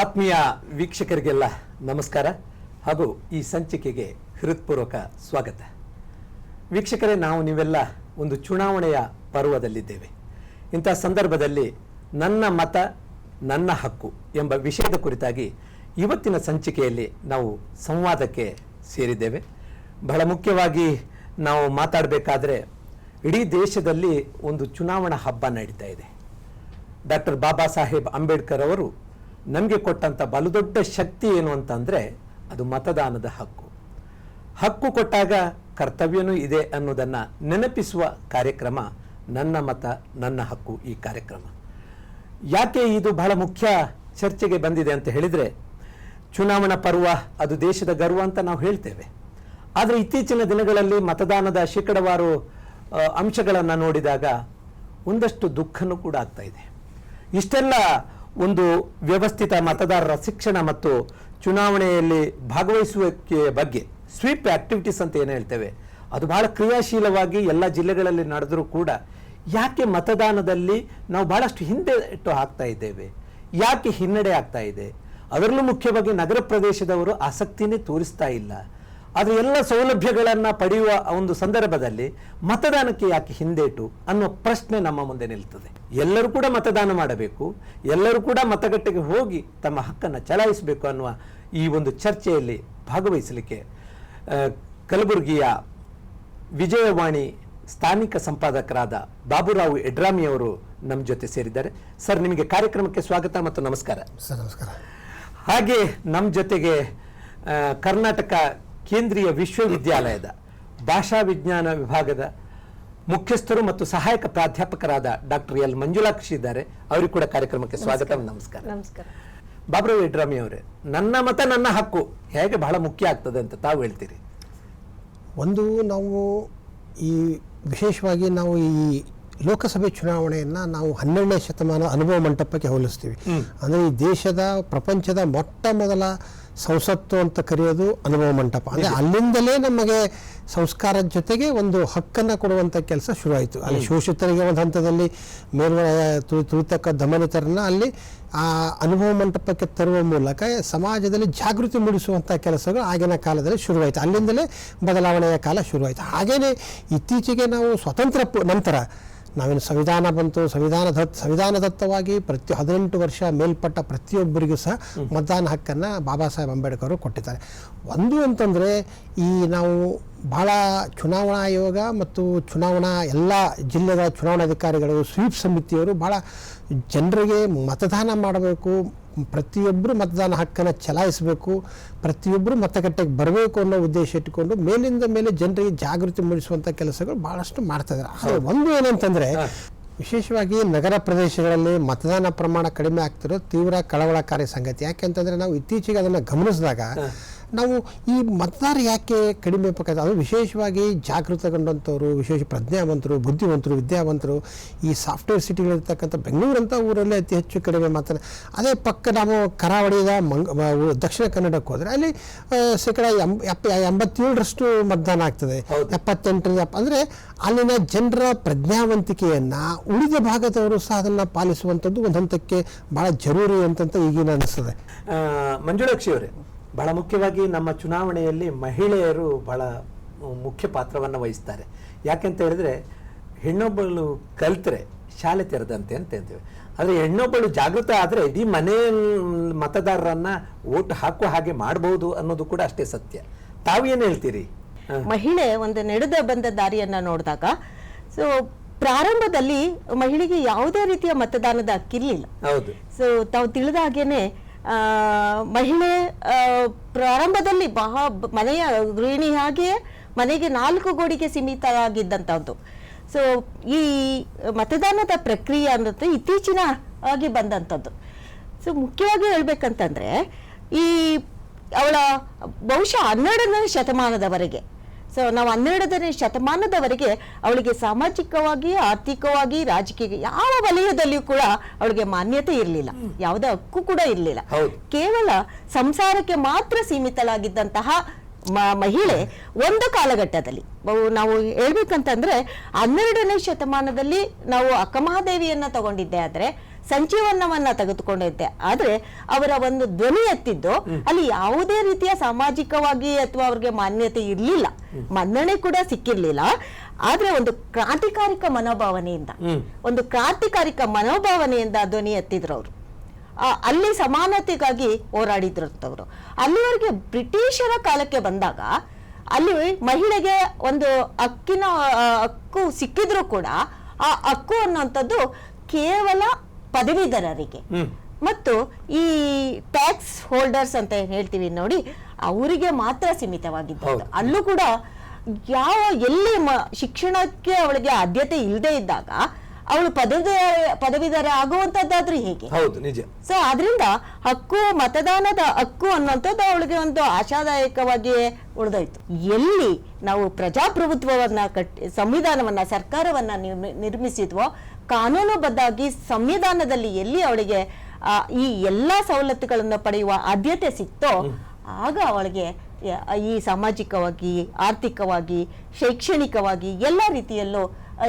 ಆತ್ಮೀಯ ವೀಕ್ಷಕರಿಗೆಲ್ಲ ನಮಸ್ಕಾರ ಹಾಗೂ ಈ ಸಂಚಿಕೆಗೆ ಹೃತ್ಪೂರ್ವಕ ಸ್ವಾಗತ. ವೀಕ್ಷಕರೇ, ನಾವು ನೀವೆಲ್ಲ ಒಂದು ಚುನಾವಣೆಯ ಪರ್ವದಲ್ಲಿದ್ದೇವೆ. ಇಂಥ ಸಂದರ್ಭದಲ್ಲಿ ನನ್ನ ಮತ, ನನ್ನ ಹಕ್ಕು ಎಂಬ ವಿಷಯದ ಕುರಿತಾಗಿ ಇವತ್ತಿನ ಸಂಚಿಕೆಯಲ್ಲಿ ನಾವು ಸಂವಾದಕ್ಕೆ ಸೇರಿದ್ದೇವೆ. ಬಹಳ ಮುಖ್ಯವಾಗಿ ನಾವು ಮಾತಾಡಬೇಕಾದ್ರೆ ಇಡೀ ದೇಶದಲ್ಲಿ ಒಂದು ಚುನಾವಣಾ ಹಬ್ಬ ನಡೀತಾ ಇದೆ. ಡಾಕ್ಟರ್ ಬಾಬಾ ಸಾಹೇಬ್ ಅಂಬೇಡ್ಕರ್ ಅವರು ನಮಗೆ ಕೊಟ್ಟಂಥ ಬಲುದೊಡ್ಡ ಶಕ್ತಿ ಏನು ಅಂತಂದರೆ ಅದು ಮತದಾನದ ಹಕ್ಕು. ಹಕ್ಕು ಕೊಟ್ಟಾಗ ಕರ್ತವ್ಯನೂ ಇದೆ ಅನ್ನೋದನ್ನು ನೆನಪಿಸುವ ಕಾರ್ಯಕ್ರಮ ನನ್ನ ಮತ, ನನ್ನ ಹಕ್ಕು ಈ ಕಾರ್ಯಕ್ರಮ. ಯಾಕೆ ಇದು ಬಹಳ ಮುಖ್ಯ ಚರ್ಚೆಗೆ ಬಂದಿದೆ ಅಂತ ಹೇಳಿದರೆ, ಚುನಾವಣಾ ಪರ್ವ ಅದು ದೇಶದ ಗರ್ವ ಅಂತ ನಾವು ಹೇಳ್ತೇವೆ. ಆದರೆ ಇತ್ತೀಚಿನ ದಿನಗಳಲ್ಲಿ ಮತದಾನದ ಶೇಕಡವಾರು ಅಂಶಗಳನ್ನು ನೋಡಿದಾಗ ಒಂದಷ್ಟು ದುಃಖನೂ ಕೂಡ ಆಗ್ತಾ ಇದೆ. ಇಷ್ಟೆಲ್ಲ ಒಂದು ವ್ಯವಸ್ಥಿತ ಮತದಾರರ ಶಿಕ್ಷಣ ಮತ್ತು ಚುನಾವಣೆಯಲ್ಲಿ ಭಾಗವಹಿಸುವಿಕೆ ಬಗ್ಗೆ ಸ್ವೀಪ್ ಆಕ್ಟಿವಿಟೀಸ್ ಅಂತ ಏನು ಹೇಳ್ತೇವೆ, ಅದು ಬಹಳ ಕ್ರಿಯಾಶೀಲವಾಗಿ ಎಲ್ಲ ಜಿಲ್ಲೆಗಳಲ್ಲಿ ನಡೆದರೂ ಕೂಡ ಯಾಕೆ ಮತದಾನದಲ್ಲಿ ನಾವು ಬಹಳಷ್ಟು ಹಿಂದೆ ಇಟ್ಟು ಹಾಕ್ತಾ ಇದ್ದೇವೆ, ಯಾಕೆ ಹಿನ್ನಡೆ ಆಗ್ತಾ ಇದೆ, ಅದರಲ್ಲೂ ಮುಖ್ಯವಾಗಿ ನಗರ ಪ್ರದೇಶದವರು ಆಸಕ್ತಿನೇ ತೋರಿಸ್ತಾ ಇಲ್ಲ. ಆದರೆ ಎಲ್ಲ ಸೌಲಭ್ಯಗಳನ್ನು ಪಡೆಯುವ ಒಂದು ಸಂದರ್ಭದಲ್ಲಿ ಮತದಾನಕ್ಕೆ ಯಾಕೆ ಹಿಂದೇಟು ಅನ್ನೋ ಪ್ರಶ್ನೆ ನಮ್ಮ ಮುಂದೆ ನಿಲ್ತದೆ. ಎಲ್ಲರೂ ಕೂಡ ಮತದಾನ ಮಾಡಬೇಕು ಎಲ್ಲರೂ ಕೂಡ ಮತಗಟ್ಟೆಗೆ ಹೋಗಿ ತಮ್ಮ ಹಕ್ಕನ್ನು ಚಲಾಯಿಸಬೇಕು ಅನ್ನುವ ಈ ಒಂದು ಚರ್ಚೆಯಲ್ಲಿ ಭಾಗವಹಿಸಲಿಕ್ಕೆ ಕಲಬುರಗಿಯ ವಿಜಯವಾಣಿ ಸ್ಥಾನಿಕ ಸಂಪಾದಕರಾದ ಬಾಬುರಾವ್ ಎಡ್ರಾಮಿ ಅವರು ನಮ್ಮ ಜೊತೆ ಸೇರಿದ್ದಾರೆ. ಸರ್ ನಿಮಗೆ ಕಾರ್ಯಕ್ರಮಕ್ಕೆ ಸ್ವಾಗತ ಮತ್ತು ನಮಸ್ಕಾರ. ಸರ್ ನಮಸ್ಕಾರ. ಹಾಗೆ ನಮ್ಮ ಜೊತೆಗೆ ಕರ್ನಾಟಕ ಕೇಂದ್ರೀಯ ವಿಶ್ವವಿದ್ಯಾಲಯದ ಭಾಷಾ ವಿಜ್ಞಾನ ವಿಭಾಗದ ಮುಖ್ಯಸ್ಥರು ಮತ್ತು ಸಹಾಯಕ ಪ್ರಾಧ್ಯಾಪಕರಾದ ಡಾಕ್ಟರ್ ಎಲ್ ಮಂಜುಳಾಕ್ಷಿ ಇದ್ದಾರೆ. ಅವರಿಗೂ ಕೂಡ ಕಾರ್ಯಕ್ರಮಕ್ಕೆ ಸ್ವಾಗತ ನಮಸ್ಕಾರ. ನಮಸ್ಕಾರ. ಬಾಬುರಾವ್ ಯಡ್ರಾಮಿ ಅವರೇ ನನ್ನ ಮತ ನನ್ನ ಹಕ್ಕು. ಹೇಗೆ ಬಹಳ ಮುಖ್ಯ ಆಗ್ತದೆ ಅಂತ ತಾವು ಹೇಳ್ತೀರಿ? ಒಂದು ನಾವು ಈ ವಿಶೇಷವಾಗಿ ನಾವು ಈ ಲೋಕಸಭೆ ಚುನಾವಣೆಯನ್ನು ನಾವು ಹನ್ನೆರಡನೇ ಶತಮಾನ ಅನುಭವ ಮಂಟಪಕ್ಕೆ ಹೋಲಿಸ್ತೀವಿ. ಅಂದರೆ ಈ ದೇಶದ ಪ್ರಪಂಚದ ಮೊಟ್ಟ ಮೊದಲ ಸಂಸತ್ತು ಅಂತ ಕರೆಯೋದು ಅನುಭವ ಮಂಟಪ. ಅಂದರೆ ಅಲ್ಲಿಂದಲೇ ನಮಗೆ ಸಂಸ್ಕಾರದ ಜೊತೆಗೆ ಒಂದು ಹಕ್ಕನ್ನು ಕೊಡುವಂಥ ಕೆಲಸ ಶುರುವಾಯಿತು. ಅಲ್ಲಿ ಶೋಷಿತರಿಗೆ ಒಂದು ಹಂತದಲ್ಲಿ ಮೇಲ್ವ ತುಳಿತಕ್ಕ ದಮನಿತರನ್ನ ಅಲ್ಲಿ ಆ ಅನುಭವ ಮಂಟಪಕ್ಕೆ ತರುವ ಮೂಲಕ ಸಮಾಜದಲ್ಲಿ ಜಾಗೃತಿ ಮೂಡಿಸುವಂಥ ಕೆಲಸಗಳು ಆಗಿನ ಕಾಲದಲ್ಲಿ ಶುರುವಾಯಿತು. ಅಲ್ಲಿಂದಲೇ ಬದಲಾವಣೆಯ ಕಾಲ ಶುರುವಾಯಿತು. ಹಾಗೆಯೇ ಇತ್ತೀಚೆಗೆ ನಾವು ಸ್ವತಂತ್ರ ನಂತರ ನಾವೇನು ಸಂವಿಧಾನ ಬಂತು, ಸಂವಿಧಾನ ದತ್ ಸಂವಿಧಾನದತ್ತವಾಗಿ ಪ್ರತಿ ಹದಿನೆಂಟು ವರ್ಷ ಮೇಲ್ಪಟ್ಟ ಪ್ರತಿಯೊಬ್ಬರಿಗೂ ಸಹ ಮತದಾನ ಹಕ್ಕನ್ನು ಬಾಬಾ ಸಾಹೇಬ್ ಅಂಬೇಡ್ಕರ್ ಅವರು ಕೊಟ್ಟಿದ್ದಾರೆ. ಒಂದು ಅಂತಂದರೆ ಈ ನಾವು ಭಾಳ ಚುನಾವಣಾ ಆಯೋಗ ಮತ್ತು ಚುನಾವಣಾ ಎಲ್ಲ ಜಿಲ್ಲೆಗಳ ಚುನಾವಣಾಧಿಕಾರಿಗಳು ಸ್ವೀಪ್ ಸಮಿತಿಯವರು ಭಾಳ ಜನರಿಗೆ ಮತದಾನ ಮಾಡಬೇಕು ಪ್ರತಿಯೊಬ್ಬರು ಮತದಾನ ಹಕ್ಕನ್ನು ಚಲಾಯಿಸಬೇಕು ಪ್ರತಿಯೊಬ್ಬರು ಮತಗಟ್ಟೆಗೆ ಬರಬೇಕು ಅನ್ನೋ ಉದ್ದೇಶ ಇಟ್ಟುಕೊಂಡು ಮೇಲಿಂದ ಮೇಲೆ ಜನರಿಗೆ ಜಾಗೃತಿ ಮೂಡಿಸುವಂಥ ಕೆಲಸಗಳು ಭಾಳಷ್ಟು ಮಾಡ್ತಾ ಇದ್ದಾರೆ. ಆದರೆ ಒಂದು ಏನಂತಂದರೆ ವಿಶೇಷವಾಗಿ ನಗರ ಪ್ರದೇಶಗಳಲ್ಲಿ ಮತದಾನ ಪ್ರಮಾಣ ಕಡಿಮೆ ಆಗ್ತಿರೋ ತೀವ್ರ ಕಳವಳಕಾರಿ ಸಂಗತಿ. ಯಾಕೆಂತಂದರೆ ನಾವು ಇತ್ತೀಚೆಗೆ ಅದನ್ನು ಗಮನಿಸಿದಾಗ ನಾವು ಈ ಮತದಾರ ಯಾಕೆ ಕಡಿಮೆ ಬೇಕಾದ ಅದು ವಿಶೇಷವಾಗಿ ಜಾಗೃತಗೊಂಡಂಥವ್ರು ವಿಶೇಷ ಪ್ರಜ್ಞಾವಂತರು ಬುದ್ಧಿವಂತರು ವಿದ್ಯಾವಂತರು ಈ ಸಾಫ್ಟ್ವೇರ್ ಸಿಟಿಗಳಿರ್ತಕ್ಕಂಥ ಬೆಂಗಳೂರಂಥ ಊರಲ್ಲಿ ಅತಿ ಹೆಚ್ಚು ಕಡಿಮೆ ಮಾತ್ರ ಅದೇ ಪಕ್ಕ ನಾವು ಕರಾವಳಿಯ ಮಂಗ ದಕ್ಷಿಣ ಕನ್ನಡಕ್ಕೆ ಹೋದರೆ ಅಲ್ಲಿ ಶೇಕಡ ಎಂಬ ಎಂಬತ್ತೇಳರಷ್ಟು ಮತದಾನ ಆಗ್ತದೆ. ಎಪ್ಪತ್ತೆಂಟರಿಂದ ಎಪ್ಪ- ಅಂದರೆ ಅಲ್ಲಿನ ಜನರ ಪ್ರಜ್ಞಾವಂತಿಕೆಯನ್ನು ಉಳಿದ ಭಾಗದವರು ಸಹ ಅದನ್ನು ಪಾಲಿಸುವಂಥದ್ದು ಒಂದು ಹಂತಕ್ಕೆ ಭಾಳ ಜರೂರಿ ಅಂತಂತ ಈಗಿನ ಅನಿಸ್ತದೆ ಮಂಜುಳಾಕ್ಷಿ ಅವರೇ ಬಹಳ ಮುಖ್ಯವಾಗಿ ನಮ್ಮ ಚುನಾವಣೆಯಲ್ಲಿ ಮಹಿಳೆಯರು ಬಹಳ ಮುಖ್ಯ ಪಾತ್ರವನ್ನು ವಹಿಸ್ತಾರೆ. ಯಾಕೆಂತ ಹೇಳಿದ್ರೆ ಹೆಣ್ಣೊಬ್ಬಳು ಕಲ್ತರೆ ಶಾಲೆ ತೆರೆದಂತೆ ಅಂತ ಹೇಳ್ತೇವೆ. ಆದರೆ ಹೆಣ್ಣೊಬ್ಬಳು ಜಾಗೃತ ಆದರೆ ಇಡೀ ಮನೆ ಮತದಾರರನ್ನು ಓಟ್ ಹಾಕುವ ಹಾಗೆ ಮಾಡಬಹುದು ಅನ್ನೋದು ಕೂಡ ಅಷ್ಟೇ ಸತ್ಯ. ತಾವು ಏನು ಹೇಳ್ತೀರಿ? ಮಹಿಳೆ ಒಂದು ನಡೆದ ಬಂದ ದಾರಿಯನ್ನು ನೋಡಿದಾಗ ಸೊ ಪ್ರಾರಂಭದಲ್ಲಿ ಮಹಿಳೆಗೆ ಯಾವುದೇ ರೀತಿಯ ಮತದಾನದ ಹಕ್ಕಿರ್ಲಿಲ್ಲ. ಹೌದು. ಸೊ ತಾವು ತಿಳಿದ ಹಾಗೇನೆ ಮಹಿಳೆ ಪ್ರಾರಂಭದಲ್ಲಿ ಬಹ ಮನೆಯ ಗೃಹಿಣಿ ಹಾಗೆಯೇ ಮನೆಗೆ ನಾಲ್ಕು ಗೋಡಿಗೆ ಸೀಮಿತವಾಗಿದ್ದಂಥದ್ದು. ಸೊ ಈ ಮತದಾನದ ಪ್ರಕ್ರಿಯೆ ಅನ್ನೋದು ಇತ್ತೀಚಿನ ಆಗಿ ಬಂದಂಥದ್ದು. ಸೊ ಮುಖ್ಯವಾಗಿ ಹೇಳ್ಬೇಕಂತಂದ್ರೆ, ಈ ಅವಳ ಬಹುಶಃ ಹನ್ನೆರಡನೇ ಶತಮಾನದವರೆಗೆ ಸೊ ನಾವು ಹನ್ನೆರಡನೇ ಶತಮಾನದವರೆಗೆ ಅವಳಿಗೆ ಸಾಮಾಜಿಕವಾಗಿ ಆರ್ಥಿಕವಾಗಿ ರಾಜಕೀಯ ಯಾವ ವಲಯದಲ್ಲಿಯೂ ಕೂಡ ಅವಳಿಗೆ ಮಾನ್ಯತೆ ಇರಲಿಲ್ಲ. ಯಾವುದೇ ಹಕ್ಕು ಕೂಡ ಇರಲಿಲ್ಲ. ಕೇವಲ ಸಂಸಾರಕ್ಕೆ ಮಾತ್ರ ಸೀಮಿತಳಾಗಿದ್ದಂತಹ ಮಹಿಳೆ ಒಂದು ಕಾಲಘಟ್ಟದಲ್ಲಿ. ನಾವು ಹೇಳ್ಬೇಕಂತಂದ್ರೆ ಹನ್ನೆರಡನೇ ಶತಮಾನದಲ್ಲಿ ನಾವು ಅಕ್ಕಮಹಾದೇವಿಯನ್ನ ತಗೊಂಡಿದ್ದೆ. ಆದ್ರೆ ಸಂಜೀವನವನ್ನ ತೆಗೆದುಕೊಂಡಿದ್ದೆ. ಆದ್ರೆ ಅವರ ಒಂದು ಧ್ವನಿ ಎತ್ತಿದ್ದು ಅಲ್ಲಿ ಯಾವುದೇ ರೀತಿಯ ಸಾಮಾಜಿಕವಾಗಿ ಅಥವಾ ಅವ್ರಿಗೆ ಮಾನ್ಯತೆ ಇರ್ಲಿಲ್ಲ. ಮನ್ನಣೆ ಕೂಡ ಸಿಕ್ಕಿರ್ಲಿಲ್ಲ. ಆದ್ರೆ ಒಂದು ಕ್ರಾಂತಿಕಾರಿಕ ಮನೋಭಾವನೆಯಿಂದ ಒಂದು ಕ್ರಾಂತಿಕಾರಿಕ ಮನೋಭಾವನೆಯಿಂದ ಧ್ವನಿ ಎತ್ತಿದ್ರು ಅವರು. ಆ, ಅಲ್ಲಿ ಸಮಾನತೆಗಾಗಿ ಹೋರಾಡಿದ್ರಂತವ್ರು. ಅಲ್ಲಿವರೆಗೆ ಬ್ರಿಟಿಷರ ಕಾಲಕ್ಕೆ ಬಂದಾಗ ಅಲ್ಲಿ ಮಹಿಳೆಗೆ ಒಂದು ಹಕ್ಕಿನ ಹಕ್ಕು ಸಿಕ್ಕಿದ್ರು ಕೂಡ ಆ ಹಕ್ಕು ಅನ್ನುವಂಥದ್ದು ಕೇವಲ ಪದವೀಧರರಿಗೆ. ಮತ್ತು ಈ ಟ್ಯಾಕ್ಸ್ ಹೋಲ್ಡರ್ಸ್ ಅಂತ ಹೇಳ್ತೀವಿ ನೋಡಿ ಅವರಿಗೆ ಮಾತ್ರ ಸೀಮಿತವಾಗಿದ್ದು ಅಲ್ಲೂ ಕೂಡ ಯಾವ ಎಲ್ಲಿ ಶಿಕ್ಷಣಕ್ಕೆ ಅವಳಿಗೆ ಆದ್ಯತೆ ಇಲ್ಲದೆ ಇದ್ದಾಗ ಅವಳು ಪದವೀಧರ ಪದವೀಧರ ಆಗುವಂತದ್ದಾದ್ರೂ ಹೇಗೆ? ಹೌದು ನಿಜ. ಸೊ ಅದರಿಂದ ಹಕ್ಕು ಮತದಾನದ ಹಕ್ಕು ಅನ್ನುವಂಥದ್ದು ಅವಳಿಗೆ ಒಂದು ಆಶಾದಾಯಕವಾಗಿಯೇ ಉಳಿದೋಯ್ತು. ಎಲ್ಲಿ ನಾವು ಪ್ರಜಾಪ್ರಭುತ್ವವನ್ನ ಕಟ್ಟಿ ಸಂವಿಧಾನವನ್ನ ಸರ್ಕಾರವನ್ನ ನಿರ್ಮಿ- ನಿರ್ಮಿಸಿದ್ವೋ ಕಾನೂನುಬದ್ಧವಾಗಿ ಸಂವಿಧಾನದಲ್ಲಿ ಎಲ್ಲಿ ಅವಳಿಗೆ ಆ, ಈ ಎಲ್ಲಾ ಸವಲತ್ತುಗಳನ್ನು ಪಡೆಯುವ ಆದ್ಯತೆ ಸಿಕ್ತೋ ಆಗ ಅವಳಿಗೆ ಈ ಸಾಮಾಜಿಕವಾಗಿ ಆರ್ಥಿಕವಾಗಿ ಶೈಕ್ಷಣಿಕವಾಗಿ ಎಲ್ಲ ರೀತಿಯಲ್ಲೂ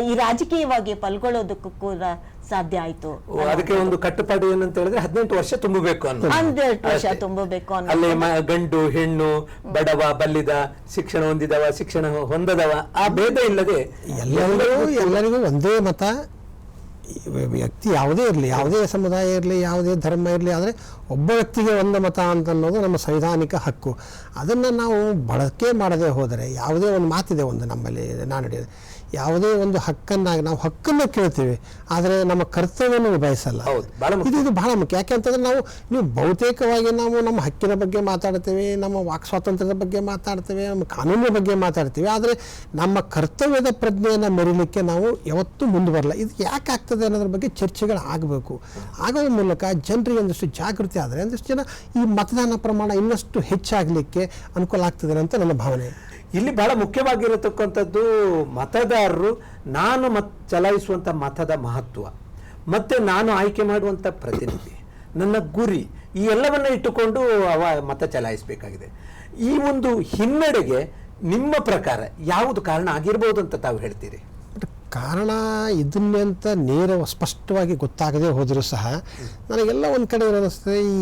ಈ ರಾಜಕೀಯವಾಗಿ ಪಾಲ್ಗೊಳ್ಳೋದಕ್ಕೂ ಕೂಡ ಸಾಧ್ಯ ಆಯ್ತು. ಅದಕ್ಕೆ ಒಂದು ಕಟ್ಟುಪಾಡು ಏನಂತ ಹೇಳಿದ್ರೆ ಹದಿನೆಂಟು ವರ್ಷ ತುಂಬಬೇಕು ಅನ್ನೋ ಹನ್ನೆರಡು ವರ್ಷ ತುಂಬಬೇಕು ಅನ್ನೋ ಅಲ್ಲಿ ಗಂಡು ಹೆಣ್ಣು ಬಡವ ಬಲ್ಲಿದ ಶಿಕ್ಷಣ ಹೊಂದಿದವ ಶಿಕ್ಷಣ ಹೊಂದದವ ಆ ಭೇದ ಇಲ್ಲದೆ ಎಲ್ಲರಿಗೂ ಎಲ್ಲರಿಗೂ ಒಂದೇ ಮತ. ವ್ಯಕ್ತಿ ಯಾವುದೇ ಇರಲಿ, ಯಾವುದೇ ಸಮುದಾಯ ಇರಲಿ, ಯಾವುದೇ ಧರ್ಮ ಇರಲಿ, ಆದರೆ ಒಬ್ಬ ವ್ಯಕ್ತಿಗೆ ಒಂದು ಮತ ಅಂತ ಅನ್ನೋದು ನಮ್ಮ ಸಂವಿಧಾನಿಕ ಹಕ್ಕು. ಅದನ್ನು ನಾವು ಬಳಕೆ ಮಾಡದೆ ಹೋದರೆ ಯಾವುದೇ ಒಂದು ಮಾತಿದೆ ಒಂದು ನಮ್ಮಲ್ಲಿ ನಾನುಡಿ ಯಾವುದೇ ಒಂದು ಹಕ್ಕನ್ನಾಗಿ ನಾವು ಹಕ್ಕನ್ನು ಕೇಳ್ತೀವಿ ಆದರೆ ನಮ್ಮ ಕರ್ತವ್ಯವನ್ನು ಬಯಸಲ್ಲ ಹೌದು, ಬಹಳ ಮುಖ್ಯ. ಇದು ಇದು ಬಹಳ ಮುಖ್ಯ. ಯಾಕೆಂತಂದ್ರೆ ನಾವು ನೀವು ಬಹುತೇಕವಾಗಿ ನಾವು ನಮ್ಮ ಹಕ್ಕಿನ ಬಗ್ಗೆ ಮಾತಾಡ್ತೇವೆ ನಮ್ಮ ವಾಕ್ ಸ್ವಾತಂತ್ರ್ಯದ ಬಗ್ಗೆ ಮಾತಾಡ್ತೇವೆ ನಮ್ಮ ಕಾನೂನಿನ ಬಗ್ಗೆ ಮಾತಾಡ್ತೀವಿ ಆದರೆ ನಮ್ಮ ಕರ್ತವ್ಯದ ಪ್ರಜ್ಞೆಯನ್ನು ಮೆರೀಲಿಕ್ಕೆ ನಾವು ಯಾವತ್ತೂ ಮುಂದೆ ಬರಲ್ಲ. ಇದು ಯಾಕೆ ಆಗ್ತದೆ ಅನ್ನೋದ್ರ ಬಗ್ಗೆ ಚರ್ಚೆಗಳು ಆಗಬೇಕು. ಆಗೋ ಮೂಲಕ ಜನರಿಗೆ ಒಂದಷ್ಟು ಜಾಗೃತಿ ಆದರೆ ಒಂದಷ್ಟು ಜನ ಈ ಮತದಾನ ಪ್ರಮಾಣ ಇನ್ನಷ್ಟು ಹೆಚ್ಚಾಗಲಿಕ್ಕೆ ಅನುಕೂಲ ಆಗ್ತದೆ ಅಂತ ನನ್ನ ಭಾವನೆ. ಇಲ್ಲಿ ಬಹಳ ಮುಖ್ಯವಾಗಿರತಕ್ಕಂಥದ್ದು ಮತದಾರರು, ನಾನು ಮತ್, ಚಲಾಯಿಸುವಂಥ ಮತದ ಮಹತ್ವ, ಮತ್ತು ನಾನು ಆಯ್ಕೆ ಮಾಡುವಂಥ ಪ್ರತಿನಿಧಿ, ನನ್ನ ಗುರಿ, ಈ ಎಲ್ಲವನ್ನು ಇಟ್ಟುಕೊಂಡು ಅವ ಮತ ಚಲಾಯಿಸಬೇಕಾಗಿದೆ. ಈ ಒಂದು ಹಿನ್ನಡೆಗೆ ನಿಮ್ಮ ಪ್ರಕಾರ ಯಾವುದು ಕಾರಣ ಆಗಿರ್ಬೋದು ಅಂತ ತಾವು ಹೇಳ್ತೀರಿ? ಕಾರಣ ಇದನ್ನೇ ಅಂತ ನೇರ ಸ್ಪಷ್ಟವಾಗಿ ಗೊತ್ತಾಗದೇ ಹೋದರೂ ಸಹ ನನಗೆಲ್ಲ ಒಂದು ಕಡೆ ಏನಿಸ್ತದೆ ಈ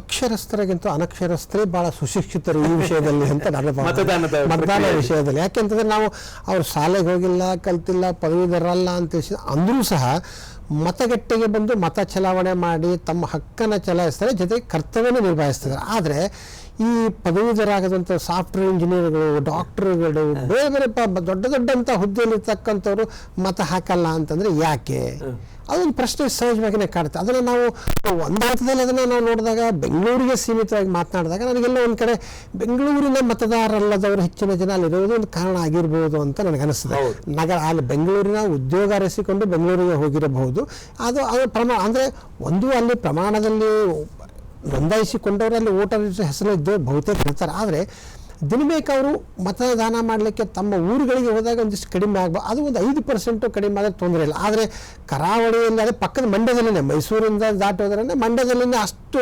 ಅಕ್ಷರಸ್ಥರಿಗಿಂತ ಅನಕ್ಷರಸ್ಥರೇ ಭಾಳ ಸುಶಿಕ್ಷಿತರು ಈ ವಿಷಯದಲ್ಲಿ ಅಂತ ನಾನು ಮತದಾನ. ವಿಷಯದಲ್ಲಿ. ಯಾಕೆಂತಂದ್ರೆ ನಾವು ಅವ್ರು ಶಾಲೆಗೆ ಹೋಗಿಲ್ಲ ಕಲ್ತಿಲ್ಲ ಪದವೀಧರಲ್ಲ ಅಂತ ಅಂದರೂ ಸಹ ಮತಗಟ್ಟೆಗೆ ಬಂದು ಮತ ಚಲಾವಣೆ ಮಾಡಿ ತಮ್ಮ ಹಕ್ಕನ್ನು ಚಲಾಯಿಸ್ತಾರೆ ಜೊತೆಗೆ ಕರ್ತವ್ಯನ ನಿರ್ವಹಿಸ್ತಾರೆ ಆದರೆ ಈ ಪದವೀಧರಾಗದಂಥ ಸಾಫ್ಟ್ವೇರ್ ಇಂಜಿನಿಯರ್ಗಳು ಡಾಕ್ಟರ್ಗಳು ಬೇರೆ ಬೇರೆ ಪ- ದೊಡ್ಡ ದೊಡ್ಡಂಥ ಹುದ್ದೆಯಲ್ಲಿರ್ತಕ್ಕಂಥವ್ರು ಮತ ಹಾಕಲ್ಲ ಅಂತಂದ್ರೆ ಯಾಕೆ? ಅದೊಂದು ಪ್ರಶ್ನೆ ಸಹಜವಾಗಿಯೇ ಕಾಡುತ್ತೆ. ಅದನ್ನು ನಾವು ಒಂದು ಹಂತದಲ್ಲಿ ಅದನ್ನು ನಾವು ನೋಡಿದಾಗ ಬೆಂಗಳೂರಿಗೆ ಸೀಮಿತವಾಗಿ ಮಾತನಾಡಿದಾಗ ನನಗೆಲ್ಲ ಒಂದು ಕಡೆ ಬೆಂಗಳೂರಿನ ಮತದಾರರಲ್ಲದವರು ಹೆಚ್ಚಿನ ಜನ ಅಲ್ಲಿರೋದು ಒಂದು ಕಾರಣ ಆಗಿರ್ಬೋದು ಅಂತ ನನಗೆ ಅನಿಸ್ತದೆ. ನಗರ ಅಲ್ಲಿ ಬೆಂಗಳೂರಿನ ಉದ್ಯೋಗ ಅರಸಿಕೊಂಡು ಬೆಂಗಳೂರಿಗೆ ಹೋಗಿರಬಹುದು. ಅದು ಅದು ಪ್ರಮಾಣ ಅಂದರೆ ಒಂದು ಅಲ್ಲಿ ಪ್ರಮಾಣದಲ್ಲಿ ನೋಂದಾಯಿಸಿಕೊಂಡವರಲ್ಲಿ ವೋಟರ್ ಹೆಸರಿದ್ದು ಬಹುತೇಕ ಇರ್ತಾರೆ ಆದರೆ ದಿನಬೇಕು ಅವರು ಮತದಾನ ಮಾಡಲಿಕ್ಕೆ ತಮ್ಮ ಊರುಗಳಿಗೆ ಹೋದಾಗ ಒಂದಿಷ್ಟು ಕಡಿಮೆ ಆಗ್ಬೋದು ಅದು ಒಂದು ಐದು ಪರ್ಸೆಂಟು ಕಡಿಮೆ ಆದರೆ ತೊಂದರೆ ಇಲ್ಲ. ಆದರೆ ಕರಾವಳಿಯಲ್ಲಿ ಅದೇ ಪಕ್ಕದ ಮಂಡ್ಯದಲ್ಲೇ ಮೈಸೂರಿಂದ ದಾಟಿ ಹೋದ್ರೆ ಮಂಡ್ಯದಲ್ಲೇ ಅಷ್ಟು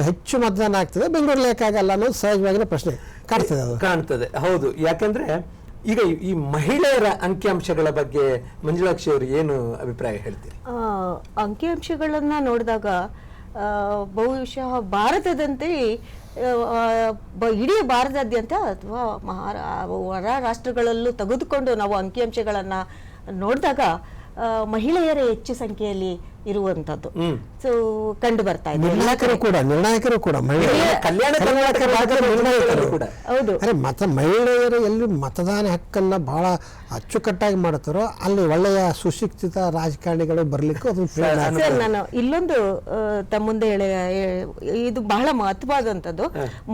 ಹೆಚ್ಚು ಮತದಾನ ಆಗ್ತದೆ. ಬೆಂಗಳೂರಲ್ಲಿ ಯಾಕಾಗಲ್ಲ ಅನ್ನೋದು ಸಹಜವಾಗಿನ ಪ್ರಶ್ನೆ ಕಾಣ್ತದೆ ಅದು. ಕಾಣ್ತದೆ. ಹೌದು. ಯಾಕಂದ್ರೆ ಈಗ ಈ- ಮಹಿಳೆಯರ ಅಂಕಿಅಂಶಗಳ ಬಗ್ಗೆ ಮಂಜುಳಾಕ್ಷಿ ಅವರು ಏನು ಅಭಿಪ್ರಾಯ ಹೇಳ್ತೀರಿ? ಅಂಕಿಅಂಶಗಳನ್ನು ನೋಡಿದಾಗ ಬಹುಶಃ ಭಾರತದಂತೆ ಇಡೀ ಭಾರತಾದ್ಯಂತ ಅಥವಾ ಮಹಾರಾ, ಹೊರ ರಾಷ್ಟ್ರಗಳಲ್ಲೂ ತೆಗೆದುಕೊಂಡು ನಾವು ಅಂಕಿಅಂಶಗಳನ್ನು ನೋಡಿದಾಗ ಮಹಿಳೆಯರೇ ಹೆಚ್ಚು ಸಂಖ್ಯೆಯಲ್ಲಿ ಇರುವಂತದ್ದು. ಸೊ ಕಂಡು ಬರ್ತಾ ಇದೆ. ನಿರ್ಣಾಯಕರು ಕೂಡ ನಿರ್ಣಾಯಕರು ಕೂಡ ಮಹಿಳೆಯರು. ಕಲ್ಯಾಣ ಕರ್ನಾಟಕ ಭಾಗದ ನಿರ್ಣಾಯಕರು. ಕೂಡ. ಹೌದು. ಅರೆ ಮತ ಮಹಿಳೆಯರು ಎಲ್ಲಿ ಮತದಾನ ಹಕ್ಕನ್ನ ಬಹಳ ಅಚ್ಚುಕಟ್ಟಾಗಿ ಮಾಡ್ತಾರೋ ಅಲ್ಲಿ ಒಳ್ಳೆಯ ಸುಶಿಕ್ಷಿತ ರಾಜಕಾರಣಿಗಳು ಬರ್ಲಿಕ್ಕೂ ಅದು ಸರ್ ನಾನು ಇಲ್ಲೊಂದು ಆ, ತಮ್ಮ ಮುಂದೆ ಹೇಳ ಇದು ಬಹಳ ಮಹತ್ವವಾದಂಥದ್ದು.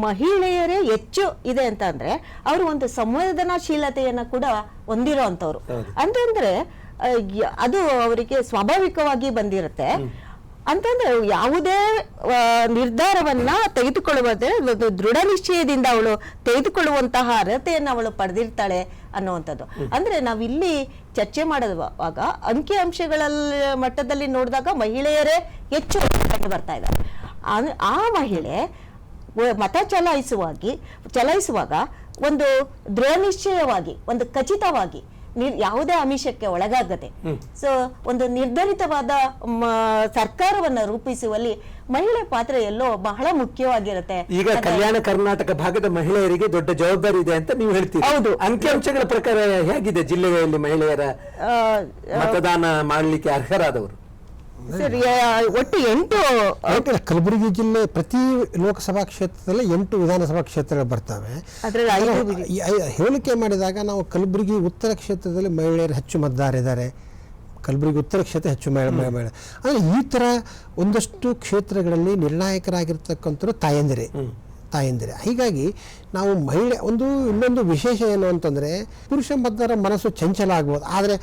ಮಹಿಳೆಯರೇ ಹೆಚ್ಚು ಇದೆ ಅಂತ ಅಂದ್ರೆ ಅವರು ಒಂದು ಸಂವೇದನಾಶೀಲತೆಯನ್ನ ಕೂಡ ಹೊಂದಿರೋ ಅಂತವ್ರು ಅಂತಂದ್ರೆ ಅದು ಅವರಿಗೆ ಸ್ವಾಭಾವಿಕವಾಗಿ ಬಂದಿರುತ್ತೆ. ಅಂತಂದ್ರೆ ಯಾವುದೇ ನಿರ್ಧಾರವನ್ನ ತೆಗೆದುಕೊಳ್ಳುವುದೇ ಒಂದು ದೃಢ ನಿಶ್ಚಯದಿಂದ ಅವಳು ತೆಗೆದುಕೊಳ್ಳುವಂತಹ ಅರ್ಹತೆಯನ್ನು ಅವಳು ಪಡೆದಿರ್ತಾಳೆ ಅನ್ನುವಂಥದ್ದು. ಅಂದ್ರೆ ನಾವಿಲ್ಲಿ ಚರ್ಚೆ ಮಾಡುವಾಗ ಅಂಕಿ ಅಂಶಗಳಲ್ಲಿ ಮಟ್ಟದಲ್ಲಿ ನೋಡಿದಾಗ ಮಹಿಳೆಯರೇ ಹೆಚ್ಚು ಕಂಡು ಬರ್ತಾ ಇದ್ದಾರೆ. ಆ- ಮಹಿಳೆ ಮತ ಚಲಾಯಿಸುವಾಗಿ ಚಲಾಯಿಸುವಾಗ ಒಂದು ದೃಢ ನಿಶ್ಚಯವಾಗಿ ಒಂದು ಖಚಿತವಾಗಿ ಯಾವುದೇ ಆಮಿಷಕ್ಕೆ ಒಳಗಾಗದೆ. ಸೊ ಒಂದು ನಿರ್ಧರಿತವಾದ ಸರ್ಕಾರವನ್ನ ರೂಪಿಸುವಲ್ಲಿ ಮಹಿಳೆ ಪಾತ್ರ ಎಲ್ಲೋ ಬಹಳ ಮುಖ್ಯವಾಗಿರುತ್ತೆ. ಈಗ ಕಲ್ಯಾಣ ಕರ್ನಾಟಕ ಭಾಗದ ಮಹಿಳೆಯರಿಗೆ ದೊಡ್ಡ ಜವಾಬ್ದಾರಿ ಇದೆ ಅಂತ ನೀವು ಹೇಳ್ತೀರಿ. ಹೌದು. ಅಂಕಿಅಂಶಗಳ ಪ್ರಕಾರ ಹೇಗಿದೆ ಜಿಲ್ಲೆಯಲ್ಲಿ ಮಹಿಳೆಯರ ಮತದಾನ ಮಾಡಲಿಕ್ಕೆ ಅರ್ಹರಾದವರು? ಸರ್ ಒಟ್ಟು ಎಂಟು ಕಲಬುರಗಿ ಜಿಲ್ಲೆ ಪ್ರತಿ ಲೋಕಸಭಾ ಕ್ಷೇತ್ರದಲ್ಲಿ ಎಂಟು ವಿಧಾನಸಭಾ ಕ್ಷೇತ್ರಗಳು ಬರ್ತವೆ. ಹೇಳಿಕೆ ಮಾಡಿದಾಗ ನಾವು ಕಲಬುರಗಿ ಉತ್ತರ ಕ್ಷೇತ್ರದಲ್ಲಿ ಮಹಿಳೆಯರು ಹೆಚ್ಚು ಮತದಾರರಿದ್ದಾರೆ ಕಲಬುರಗಿ ಉತ್ತರ ಕ್ಷೇತ್ರ ಹೆಚ್ಚು ಮಹಿಳೆ ಈ ಥರ ಒಂದಷ್ಟು ಕ್ಷೇತ್ರಗಳಲ್ಲಿ ನಿರ್ಣಾಯಕರಾಗಿರ್ತಕ್ಕಂಥವ್ರು ತಾಯಂದಿರೇ. ತಾಯಂದಿರೇ ಹೀಗಾಗಿ ನಾವು ಮಹಿಳೆ ಒಂದು ಇನ್ನೊಂದು ವಿಶೇಷ ಏನು ಅಂತಂದರೆ ಪುರುಷ ಮತದಾರರ ಮನಸ್ಸು ಚಂಚಲ ಆಗ್ಬೋದು. ಆದರೆ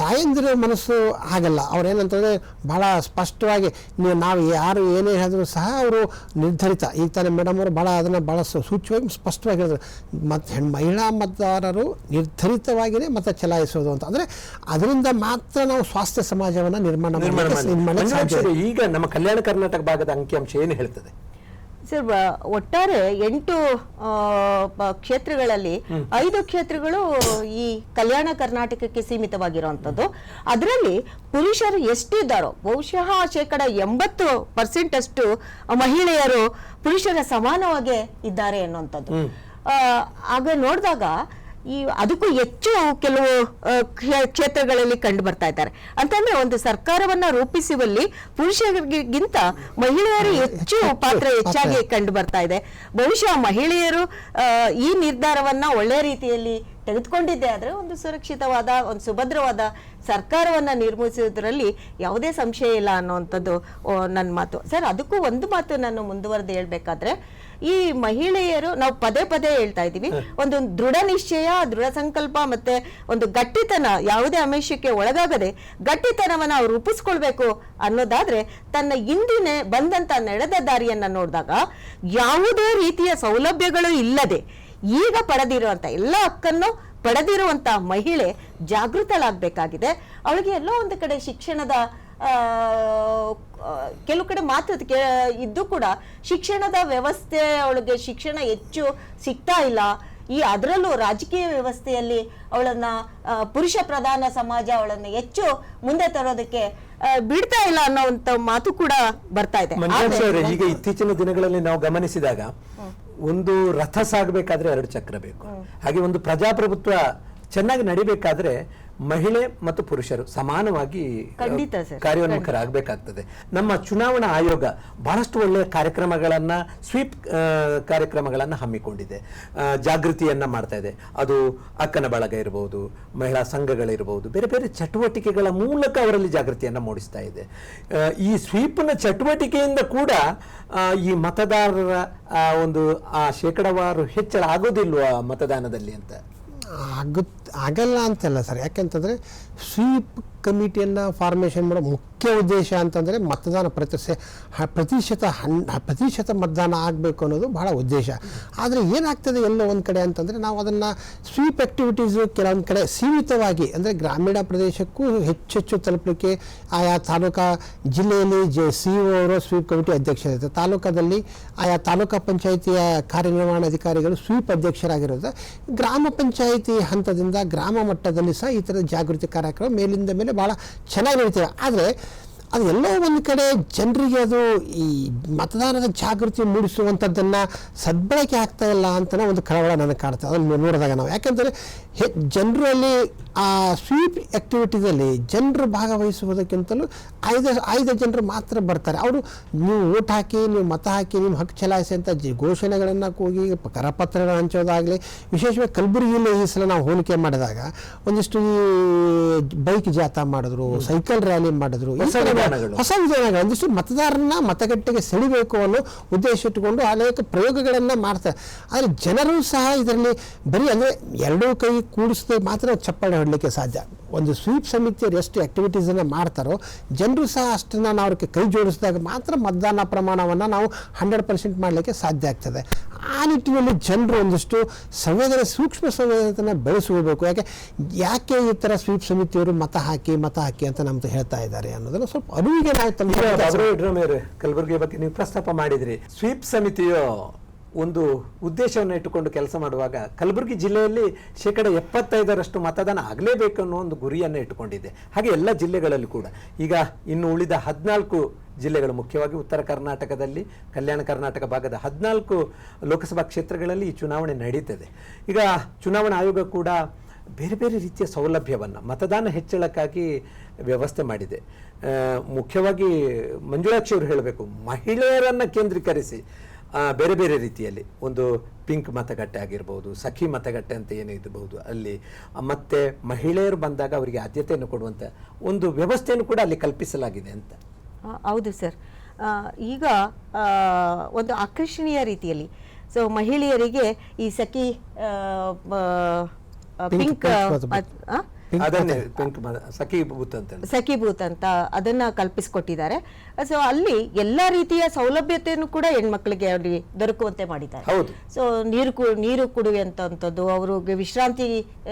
ತಾಯಂದಿರ ಮನಸ್ಸು ಆಗಲ್ಲ ಅವ್ರೇನಂತಂದರೆ ಭಾಳ ಸ್ಪಷ್ಟವಾಗಿ ನೀವು ನಾವು ಯಾರು ಏನೇ ಹೇಳಿದ್ರು ಸಹ ಅವರು ನಿರ್ಧರಿತ. ಈಗ ತಾನೇ ಮೇಡಮ್ ಅವರು ಭಾಳ ಅದನ್ನು ಭಾಳ ಸೂಚ್ಯವಾಗಿ ಸ್ಪಷ್ಟವಾಗಿ ಹೇಳಿದ್ರು. ಮತ್ತು ಹೆಣ್ಣು ಮಹಿಳಾ ಮತದಾರರು ನಿರ್ಧರಿತವಾಗಿಯೇ ಮತ ಚಲಾಯಿಸೋದು ಅಂತ. ಅಂದರೆ ಅದರಿಂದ ಮಾತ್ರ ನಾವು ಸ್ವಾಸ್ಥ್ಯ ಸಮಾಜವನ್ನು ನಿರ್ಮಾಣ ನಿರ್ಮಾಣ ಈಗ ನಮ್ಮ ಕಲ್ಯಾಣ ಕರ್ನಾಟಕ ಭಾಗದ ಅಂಕಿಅಂಶ ಏನು ಹೇಳ್ತದೆ? ಸರ್ ಒಟ್ಟಾರೆ ಎಂಟು ಕ್ಷೇತ್ರಗಳಲ್ಲಿ ಐದು ಕ್ಷೇತ್ರಗಳು ಈ ಕಲ್ಯಾಣ ಕರ್ನಾಟಕಕ್ಕೆ ಸೀಮಿತವಾಗಿರುವಂಥದ್ದು. ಅದರಲ್ಲಿ ಪುರುಷರು ಎಷ್ಟಿದ್ದಾರೋ ಬಹುಶಃ ಶೇಕಡ ಎಂಬತ್ತು ಪರ್ಸೆಂಟ್ ಅಷ್ಟು ಮಹಿಳೆಯರು ಪುರುಷರ ಸಮಾನವಾಗಿ ಇದ್ದಾರೆ ಅನ್ನುವಂಥದ್ದು ಆಗ ನೋಡಿದಾಗ ಈ ಅದಕ್ಕೂ ಹೆಚ್ಚು ಕೆಲವು ಕ್ಷೇತ್ರಗಳಲ್ಲಿ ಕಂಡು ಬರ್ತಾ ಇದ್ದಾರೆ. ಅಂತಂದ್ರೆ ಒಂದು ಸರ್ಕಾರವನ್ನ ರೂಪಿಸುವಲ್ಲಿ ಪುರುಷರಿಗಿಂತ ಮಹಿಳೆಯರು ಹೆಚ್ಚು ಪಾತ್ರ ಹೆಚ್ಚಾಗಿ ಕಂಡು ಬರ್ತಾ ಇದೆ. ಬಹುಶಃ ಮಹಿಳೆಯರು ಈ ನಿರ್ಧಾರವನ್ನ ಒಳ್ಳೆ ರೀತಿಯಲ್ಲಿ ತೆಗೆದುಕೊಂಡಿದ್ದೆ ಆದ್ರೆ ಒಂದು ಸುರಕ್ಷಿತವಾದ ಒಂದು ಸುಭದ್ರವಾದ ಸರ್ಕಾರವನ್ನ ನಿರ್ಮಿಸುವುದರಲ್ಲಿ ಯಾವುದೇ ಸಂಶಯ ಇಲ್ಲ ಅನ್ನುವಂಥದ್ದು ನನ್ನ ಮಾತು. ಸರ್ ಅದಕ್ಕೂ ಒಂದು ಮಾತು ನಾನು ಮುಂದುವರೆದು ಹೇಳ್ಬೇಕಾದ್ರೆ ಈ ಮಹಿಳೆಯರು ನಾವು ಪದೇ ಪದೇ ಹೇಳ್ತಾ ಇದ್ದೀವಿ. ಒಂದು ದೃಢ ನಿಶ್ಚಯ ದೃಢ ಸಂಕಲ್ಪ ಮತ್ತೆ ಒಂದು ಗಟ್ಟಿತನ ಯಾವುದೇ ಆಮಿಷಕ್ಕೆ ಒಳಗಾಗದೆ ಗಟ್ಟಿತನವನ್ನು ಅವ್ರು ರೂಪಿಸ್ಕೊಳ್ಬೇಕು ಅನ್ನೋದಾದ್ರೆ ತನ್ನ ಹಿಂದಿನ ಬಂದಂತ ನಡೆದ ದಾರಿಯನ್ನ ನೋಡಿದಾಗ ಯಾವುದೇ ರೀತಿಯ ಸೌಲಭ್ಯಗಳು ಇಲ್ಲದೆ ಈಗ ಪಡೆದಿರುವಂತ ಎಲ್ಲ ಹಕ್ಕನ್ನು ಪಡೆದಿರುವಂತ ಮಹಿಳೆ ಜಾಗೃತಳಾಗಬೇಕಾಗಿದೆ. ಅವಳಿಗೆ ಎಲ್ಲೋ ಒಂದು ಕಡೆ ಶಿಕ್ಷಣದ ಕೆಲವು ಕಡೆ ಮಾತು ಕೇ ಇದ್ದು ಕೂಡ ಶಿಕ್ಷಣದ ವ್ಯವಸ್ಥೆ ಅವಳಿಗೆ ಶಿಕ್ಷಣ ಹೆಚ್ಚು ಸಿಗ್ತಾ ಇಲ್ಲ. ಈ ಅದರಲ್ಲೂ ರಾಜಕೀಯ ವ್ಯವಸ್ಥೆಯಲ್ಲಿ ಅವಳನ್ನ ಪುರುಷ ಪ್ರಧಾನ ಸಮಾಜ ಅವಳನ್ನ ಹೆಚ್ಚು ಮುಂದೆ ತರೋದಕ್ಕೆ ಬಿಡ್ತಾ ಇಲ್ಲ ಅನ್ನೋಂಥ ಮಾತು ಕೂಡ ಬರ್ತಾ ಇದೆ. ಈಗ ಇತ್ತೀಚಿನ ದಿನಗಳಲ್ಲಿ ನಾವು ಗಮನಿಸಿದಾಗ ಒಂದು ರಥ ಸಾಗಬೇಕಾದ್ರೆ ಎರಡು ಚಕ್ರ ಬೇಕು. ಹಾಗೆ ಒಂದು ಪ್ರಜಾಪ್ರಭುತ್ವ ಚೆನ್ನಾಗಿ ನಡಿಬೇಕಾದ್ರೆ ಮಹಿಳೆ ಮತ್ತು ಪುರುಷರು ಸಮಾನವಾಗಿ. ಕಾರ್ಯೋನ್ಮುಖರಾಗಬೇಕಾಗ್ತದೆ. ನಮ್ಮ ಚುನಾವಣಾ ಆಯೋಗ ಬಹಳಷ್ಟು ಒಳ್ಳೆಯ ಕಾರ್ಯಕ್ರಮಗಳನ್ನ ಸ್ವೀಪ್ ಕಾರ್ಯಕ್ರಮಗಳನ್ನು ಹಮ್ಮಿಕೊಂಡಿದೆ. ಜಾಗೃತಿಯನ್ನ ಮಾಡ್ತಾ ಇದೆ. ಅದು ಅಕ್ಕನ ಬಳಗ ಇರಬಹುದು ಮಹಿಳಾ ಸಂಘಗಳಿರಬಹುದು ಬೇರೆ ಬೇರೆ ಚಟುವಟಿಕೆಗಳ ಮೂಲಕ ಅವರಲ್ಲಿ ಜಾಗೃತಿಯನ್ನ ಮೂಡಿಸ್ತಾ ಇದೆ. ಈ ಸ್ವೀಪ್ನ ಚಟುವಟಿಕೆಯಿಂದ ಕೂಡ ಈ ಮತದಾರರ ಒಂದು ಆ ಶೇಕಡವಾರು ಹೆಚ್ಚಳ ಆಗೋದಿಲ್ವಾ ಮತದಾನದಲ್ಲಿ ಅಂತ? ಆಗುತ್ತೆ ಆಗಲ್ಲ ಅಂತಲ್ಲ ಸರ್. ಯಾಕೆಂತಂದರೆ ಸ್ವೀಪ್ ಕಮಿಟಿಯನ್ನು ಫಾರ್ಮೇಷನ್ ಮಾಡೋ ಮುಖ್ಯ ಉದ್ದೇಶ ಅಂತಂದರೆ ಮತದಾನ ಪ್ರತಿ ಪ್ರತಿಶತ ಹನ್ ಪ್ರತಿಶತ ಮತದಾನ ಆಗಬೇಕು ಅನ್ನೋದು ಬಹಳ ಉದ್ದೇಶ. ಆದರೆ ಏನಾಗ್ತದೆ ಎಲ್ಲೋ ಒಂದು ಕಡೆ ಅಂತಂದರೆ ನಾವು ಅದನ್ನು ಸ್ವೀಪ್ ಆ್ಯಕ್ಟಿವಿಟೀಸು ಕೆಲವೊಂದು ಕಡೆ ಸೀಮಿತವಾಗಿ, ಅಂದರೆ ಗ್ರಾಮೀಣ ಪ್ರದೇಶಕ್ಕೂ ಹೆಚ್ಚೆಚ್ಚು ತಲುಪಲಿಕ್ಕೆ ಆಯಾ ತಾಲೂಕಾ ಜಿಲ್ಲೆಯಲ್ಲಿ ಜೆ, ಸಿ ಒ ಅವರು ಸ್ವೀಪ್ ಕಮಿಟಿ ಅಧ್ಯಕ್ಷರಿರ್ತಾರೆ ತಾಲೂಕಾದಲ್ಲಿ ಆಯಾ ತಾಲೂಕಾ ಪಂಚಾಯಿತಿಯ ಕಾರ್ಯನಿರ್ವಹಣಾಧಿಕಾರಿಗಳು ಸ್ವೀಪ್ ಅಧ್ಯಕ್ಷರಾಗಿರೋದು. ಗ್ರಾಮ ಪಂಚಾಯಿತಿ ಹಂತದಿಂದ ಗ್ರಾಮ ಮಟ್ಟದಲ್ಲಿ ಸಹ ಈ ಥರದ ಜಾಗೃತಿ ಕಾರ್ಯಕ್ರಮ ಮೇಲಿಂದ ಮೇಲೆ ಭಾಳ ಚೆನ್ನಾಗಿ ಆದರೆ ಅದು ಎಲ್ಲೋ ಒಂದು ಕಡೆ ಜನರಿಗೆ ಅದು ಈ ಮತದಾನದ ಜಾಗೃತಿ ಮೂಡಿಸುವಂಥದ್ದನ್ನು ಸದ್ಬಳಕೆ ಆಗ್ತಾ ಇಲ್ಲ ಅಂತಲೇ ಒಂದು ಕಳವಳ ನನಗೆ ಕಾಣ್ತದೆ ಅದನ್ನು ನೋಡಿದಾಗ ನಾವು. ಯಾಕಂದರೆ ಹೆ ಜನರಲ್ಲಿ ಆ ಸ್ವೀಪ್ ಆ್ಯಕ್ಟಿವಿಟೀಸಲ್ಲಿ ಜನರು ಭಾಗವಹಿಸುವುದಕ್ಕಿಂತಲೂ ಆಯ್ದ ಆಯ್ದ ಜನರು ಮಾತ್ರ ಬರ್ತಾರೆ. ಅವರು ನೀವು ಓಟ್ ಹಾಕಿ ನೀವು ಮತ ಹಾಕಿ ನಿಮ್ಮ ಹಕ್ಕು ಚಲಾಯಿಸಿ ಅಂತ ಜಿ ಘೋಷಣೆಗಳನ್ನು ಕೂಗಿ ಕರಪತ್ರಗಳನ್ನು ಹಂಚೋದಾಗಲಿ ವಿಶೇಷವಾಗಿ ಕಲಬುರಗಿಯಲ್ಲಿ ಈ ಸಲ ನಾವು ಹೋಲಿಕೆ ಮಾಡಿದಾಗ ಒಂದಿಷ್ಟು ಈ ಬೈಕ್ ಜಾಥಾ ಮಾಡಿದ್ರು ಸೈಕಲ್ ರ್ಯಾಲಿ ಮಾಡಿದ್ರು ಈ ವಿಧಾನಗಳು. ಹೊಸ ವಿಧಾನಗಳು. ಒಂದಿಷ್ಟು ಮತದಾರರನ್ನ ಮತಗಟ್ಟೆಗೆ ಸೆಳಿಬೇಕು ಅನ್ನೋ ಉದ್ದೇಶ ಇಟ್ಟುಕೊಂಡು ಅನೇಕ ಪ್ರಯೋಗಗಳನ್ನು ಮಾಡ್ತಾರೆ ಆದರೆ ಜನರು ಸಹ ಇದರಲ್ಲಿ ಬರೀ ಅಂದರೆ ಎರಡೂ ಕೈ ಕೂಡಿಸಿದ್ರೆ ಮಾತ್ರ ಚಪ್ಪಾಳೆ ಹೊಡಲಿಕ್ಕೆ ಸಾಧ್ಯ. ಒಂದು ಸ್ವೀಪ್ ಸಮಿತಿಯವರು ಎಷ್ಟು ಆ್ಯಕ್ಟಿವಿಟೀಸನ್ನು ಮಾಡ್ತಾರೋ ಜನರು ಸಹ ಅಷ್ಟನ್ನು ನಾವು ಅವ್ರಿಗೆ ಕೈ ಜೋಡಿಸಿದಾಗ ಮಾತ್ರ ಮತದಾನ ಪ್ರಮಾಣವನ್ನು ನಾವು ಹಂಡ್ರೆಡ್ ಪರ್ಸೆಂಟ್ ಮಾಡಲಿಕ್ಕೆ ಸಾಧ್ಯ ಆಗ್ತದೆ. ಆ ನಿಟ್ಟಿನಲ್ಲಿ ಜನರು ಒಂದಷ್ಟು ಸಂವೇದನೆ ಸೂಕ್ಷ್ಮ ಸಂವೇದನೆ ಬೆಳೆಸ್ಕೋಬೇಕು ಯಾಕೆ ಯಾಕೆ ಈ ಥರ ಸ್ವೀಪ್ ಸಮಿತಿಯವರು ಮತ ಹಾಕಿ ಮತ ಹಾಕಿ ಅಂತ ನಮ್ದು ಹೇಳ್ತಾ ಇದ್ದಾರೆ ಅನ್ನೋದನ್ನು ಸ್ವಲ್ಪ ಅರಿವಿಗೆ ನಾವು ತಂದು ಕಲಬುರಗಿ ಬಗ್ಗೆ ನೀವು ಪ್ರಸ್ತಾಪ ಮಾಡಿದ್ರಿ. ಸ್ವೀಪ್ ಸಮಿತಿಯು ಒಂದು ಉದ್ದೇಶವನ್ನು ಇಟ್ಟುಕೊಂಡು ಕೆಲಸ ಮಾಡುವಾಗ ಕಲಬುರಗಿ ಜಿಲ್ಲೆಯಲ್ಲಿ ಶೇಕಡ ಎಪ್ಪತ್ತೈದರಷ್ಟು ಮತದಾನ ಆಗಲೇಬೇಕು ಅನ್ನೋ ಒಂದು ಗುರಿಯನ್ನು ಇಟ್ಟುಕೊಂಡಿದೆ. ಹಾಗೆ ಎಲ್ಲ ಜಿಲ್ಲೆಗಳಲ್ಲಿ ಕೂಡ. ಈಗ ಇನ್ನು ಉಳಿದ ಹದಿನಾಲ್ಕು ಜಿಲ್ಲೆಗಳು ಮುಖ್ಯವಾಗಿ ಉತ್ತರ ಕರ್ನಾಟಕದಲ್ಲಿ, ಕಲ್ಯಾಣ ಕರ್ನಾಟಕ ಭಾಗದ ಹದಿನಾಲ್ಕು ಲೋಕಸಭಾ ಕ್ಷೇತ್ರಗಳಲ್ಲಿ ಈ ಚುನಾವಣೆ ನಡೀತದೆ. ಈಗ ಚುನಾವಣಾ ಆಯೋಗ ಕೂಡ ಬೇರೆ ಬೇರೆ ರೀತಿಯ ಸೌಲಭ್ಯವನ್ನು, ಮತದಾನ ಹೆಚ್ಚಳಕ್ಕಾಗಿ ವ್ಯವಸ್ಥೆ ಮಾಡಿದೆ. ಮುಖ್ಯವಾಗಿ ಮಂಜುಳಾಕ್ಷಿ ಅವರು ಹೇಳಬೇಕು, ಮಹಿಳೆಯರನ್ನು ಕೇಂದ್ರೀಕರಿಸಿ. ಬೇರೆ ಬೇರೆ ರೀತಿಯಲ್ಲಿ ಒಂದು ಪಿಂಕ್ ಮತಗಟ್ಟೆ ಆಗಿರ್ಬೋದು, ಸಖಿ ಮತಗಟ್ಟೆ ಅಂತ ಏನು ಇರಬಹುದು ಅಲ್ಲಿ ಮತ್ತು ಮಹಿಳೆಯರು ಬಂದಾಗ ಅವರಿಗೆ ಆದ್ಯತೆಯನ್ನು ಕೊಡುವಂಥ ಒಂದು ವ್ಯವಸ್ಥೆಯನ್ನು ಕೂಡ ಅಲ್ಲಿ ಕಲ್ಪಿಸಲಾಗಿದೆ ಅಂತ. ಹೌದು ಸರ್. ಆ, ಈಗ ಆ, ಒಂದು ಆಕರ್ಷಣೀಯ ರೀತಿಯಲ್ಲಿ. ಸೊ ಮಹಿಳೆಯರಿಗೆ ಈ ಸಖಿ ಪಿಂಕ್ ಸಖಿ ಬೂತ್ ಅಂತ. ಹೇಳಿ. ಸಖಿ ಬೂತ್ ಅಂತ. ಅದನ್ನ ಕಲ್ಪಿಸಿಕೊಟ್ಟಿದ್ದಾರೆ. ಸೊ ಅಲ್ಲಿ ಎಲ್ಲಾ ರೀತಿಯ ಸೌಲಭ್ಯತೆಯನ್ನು ಕೂಡ ಹೆಣ್ಮಕ್ಳಿಗೆ ಅಲ್ಲಿ ದೊರಕುವಂತೆ ಮಾಡಿದ್ದಾರೆ. ಹೌದು. ಸೊ ನೀರು ಕು ನೀರು ಕುಡಿಯುವಂತದ್ದು ಅವ್ರಿಗೆ ವಿಶ್ರಾಂತಿ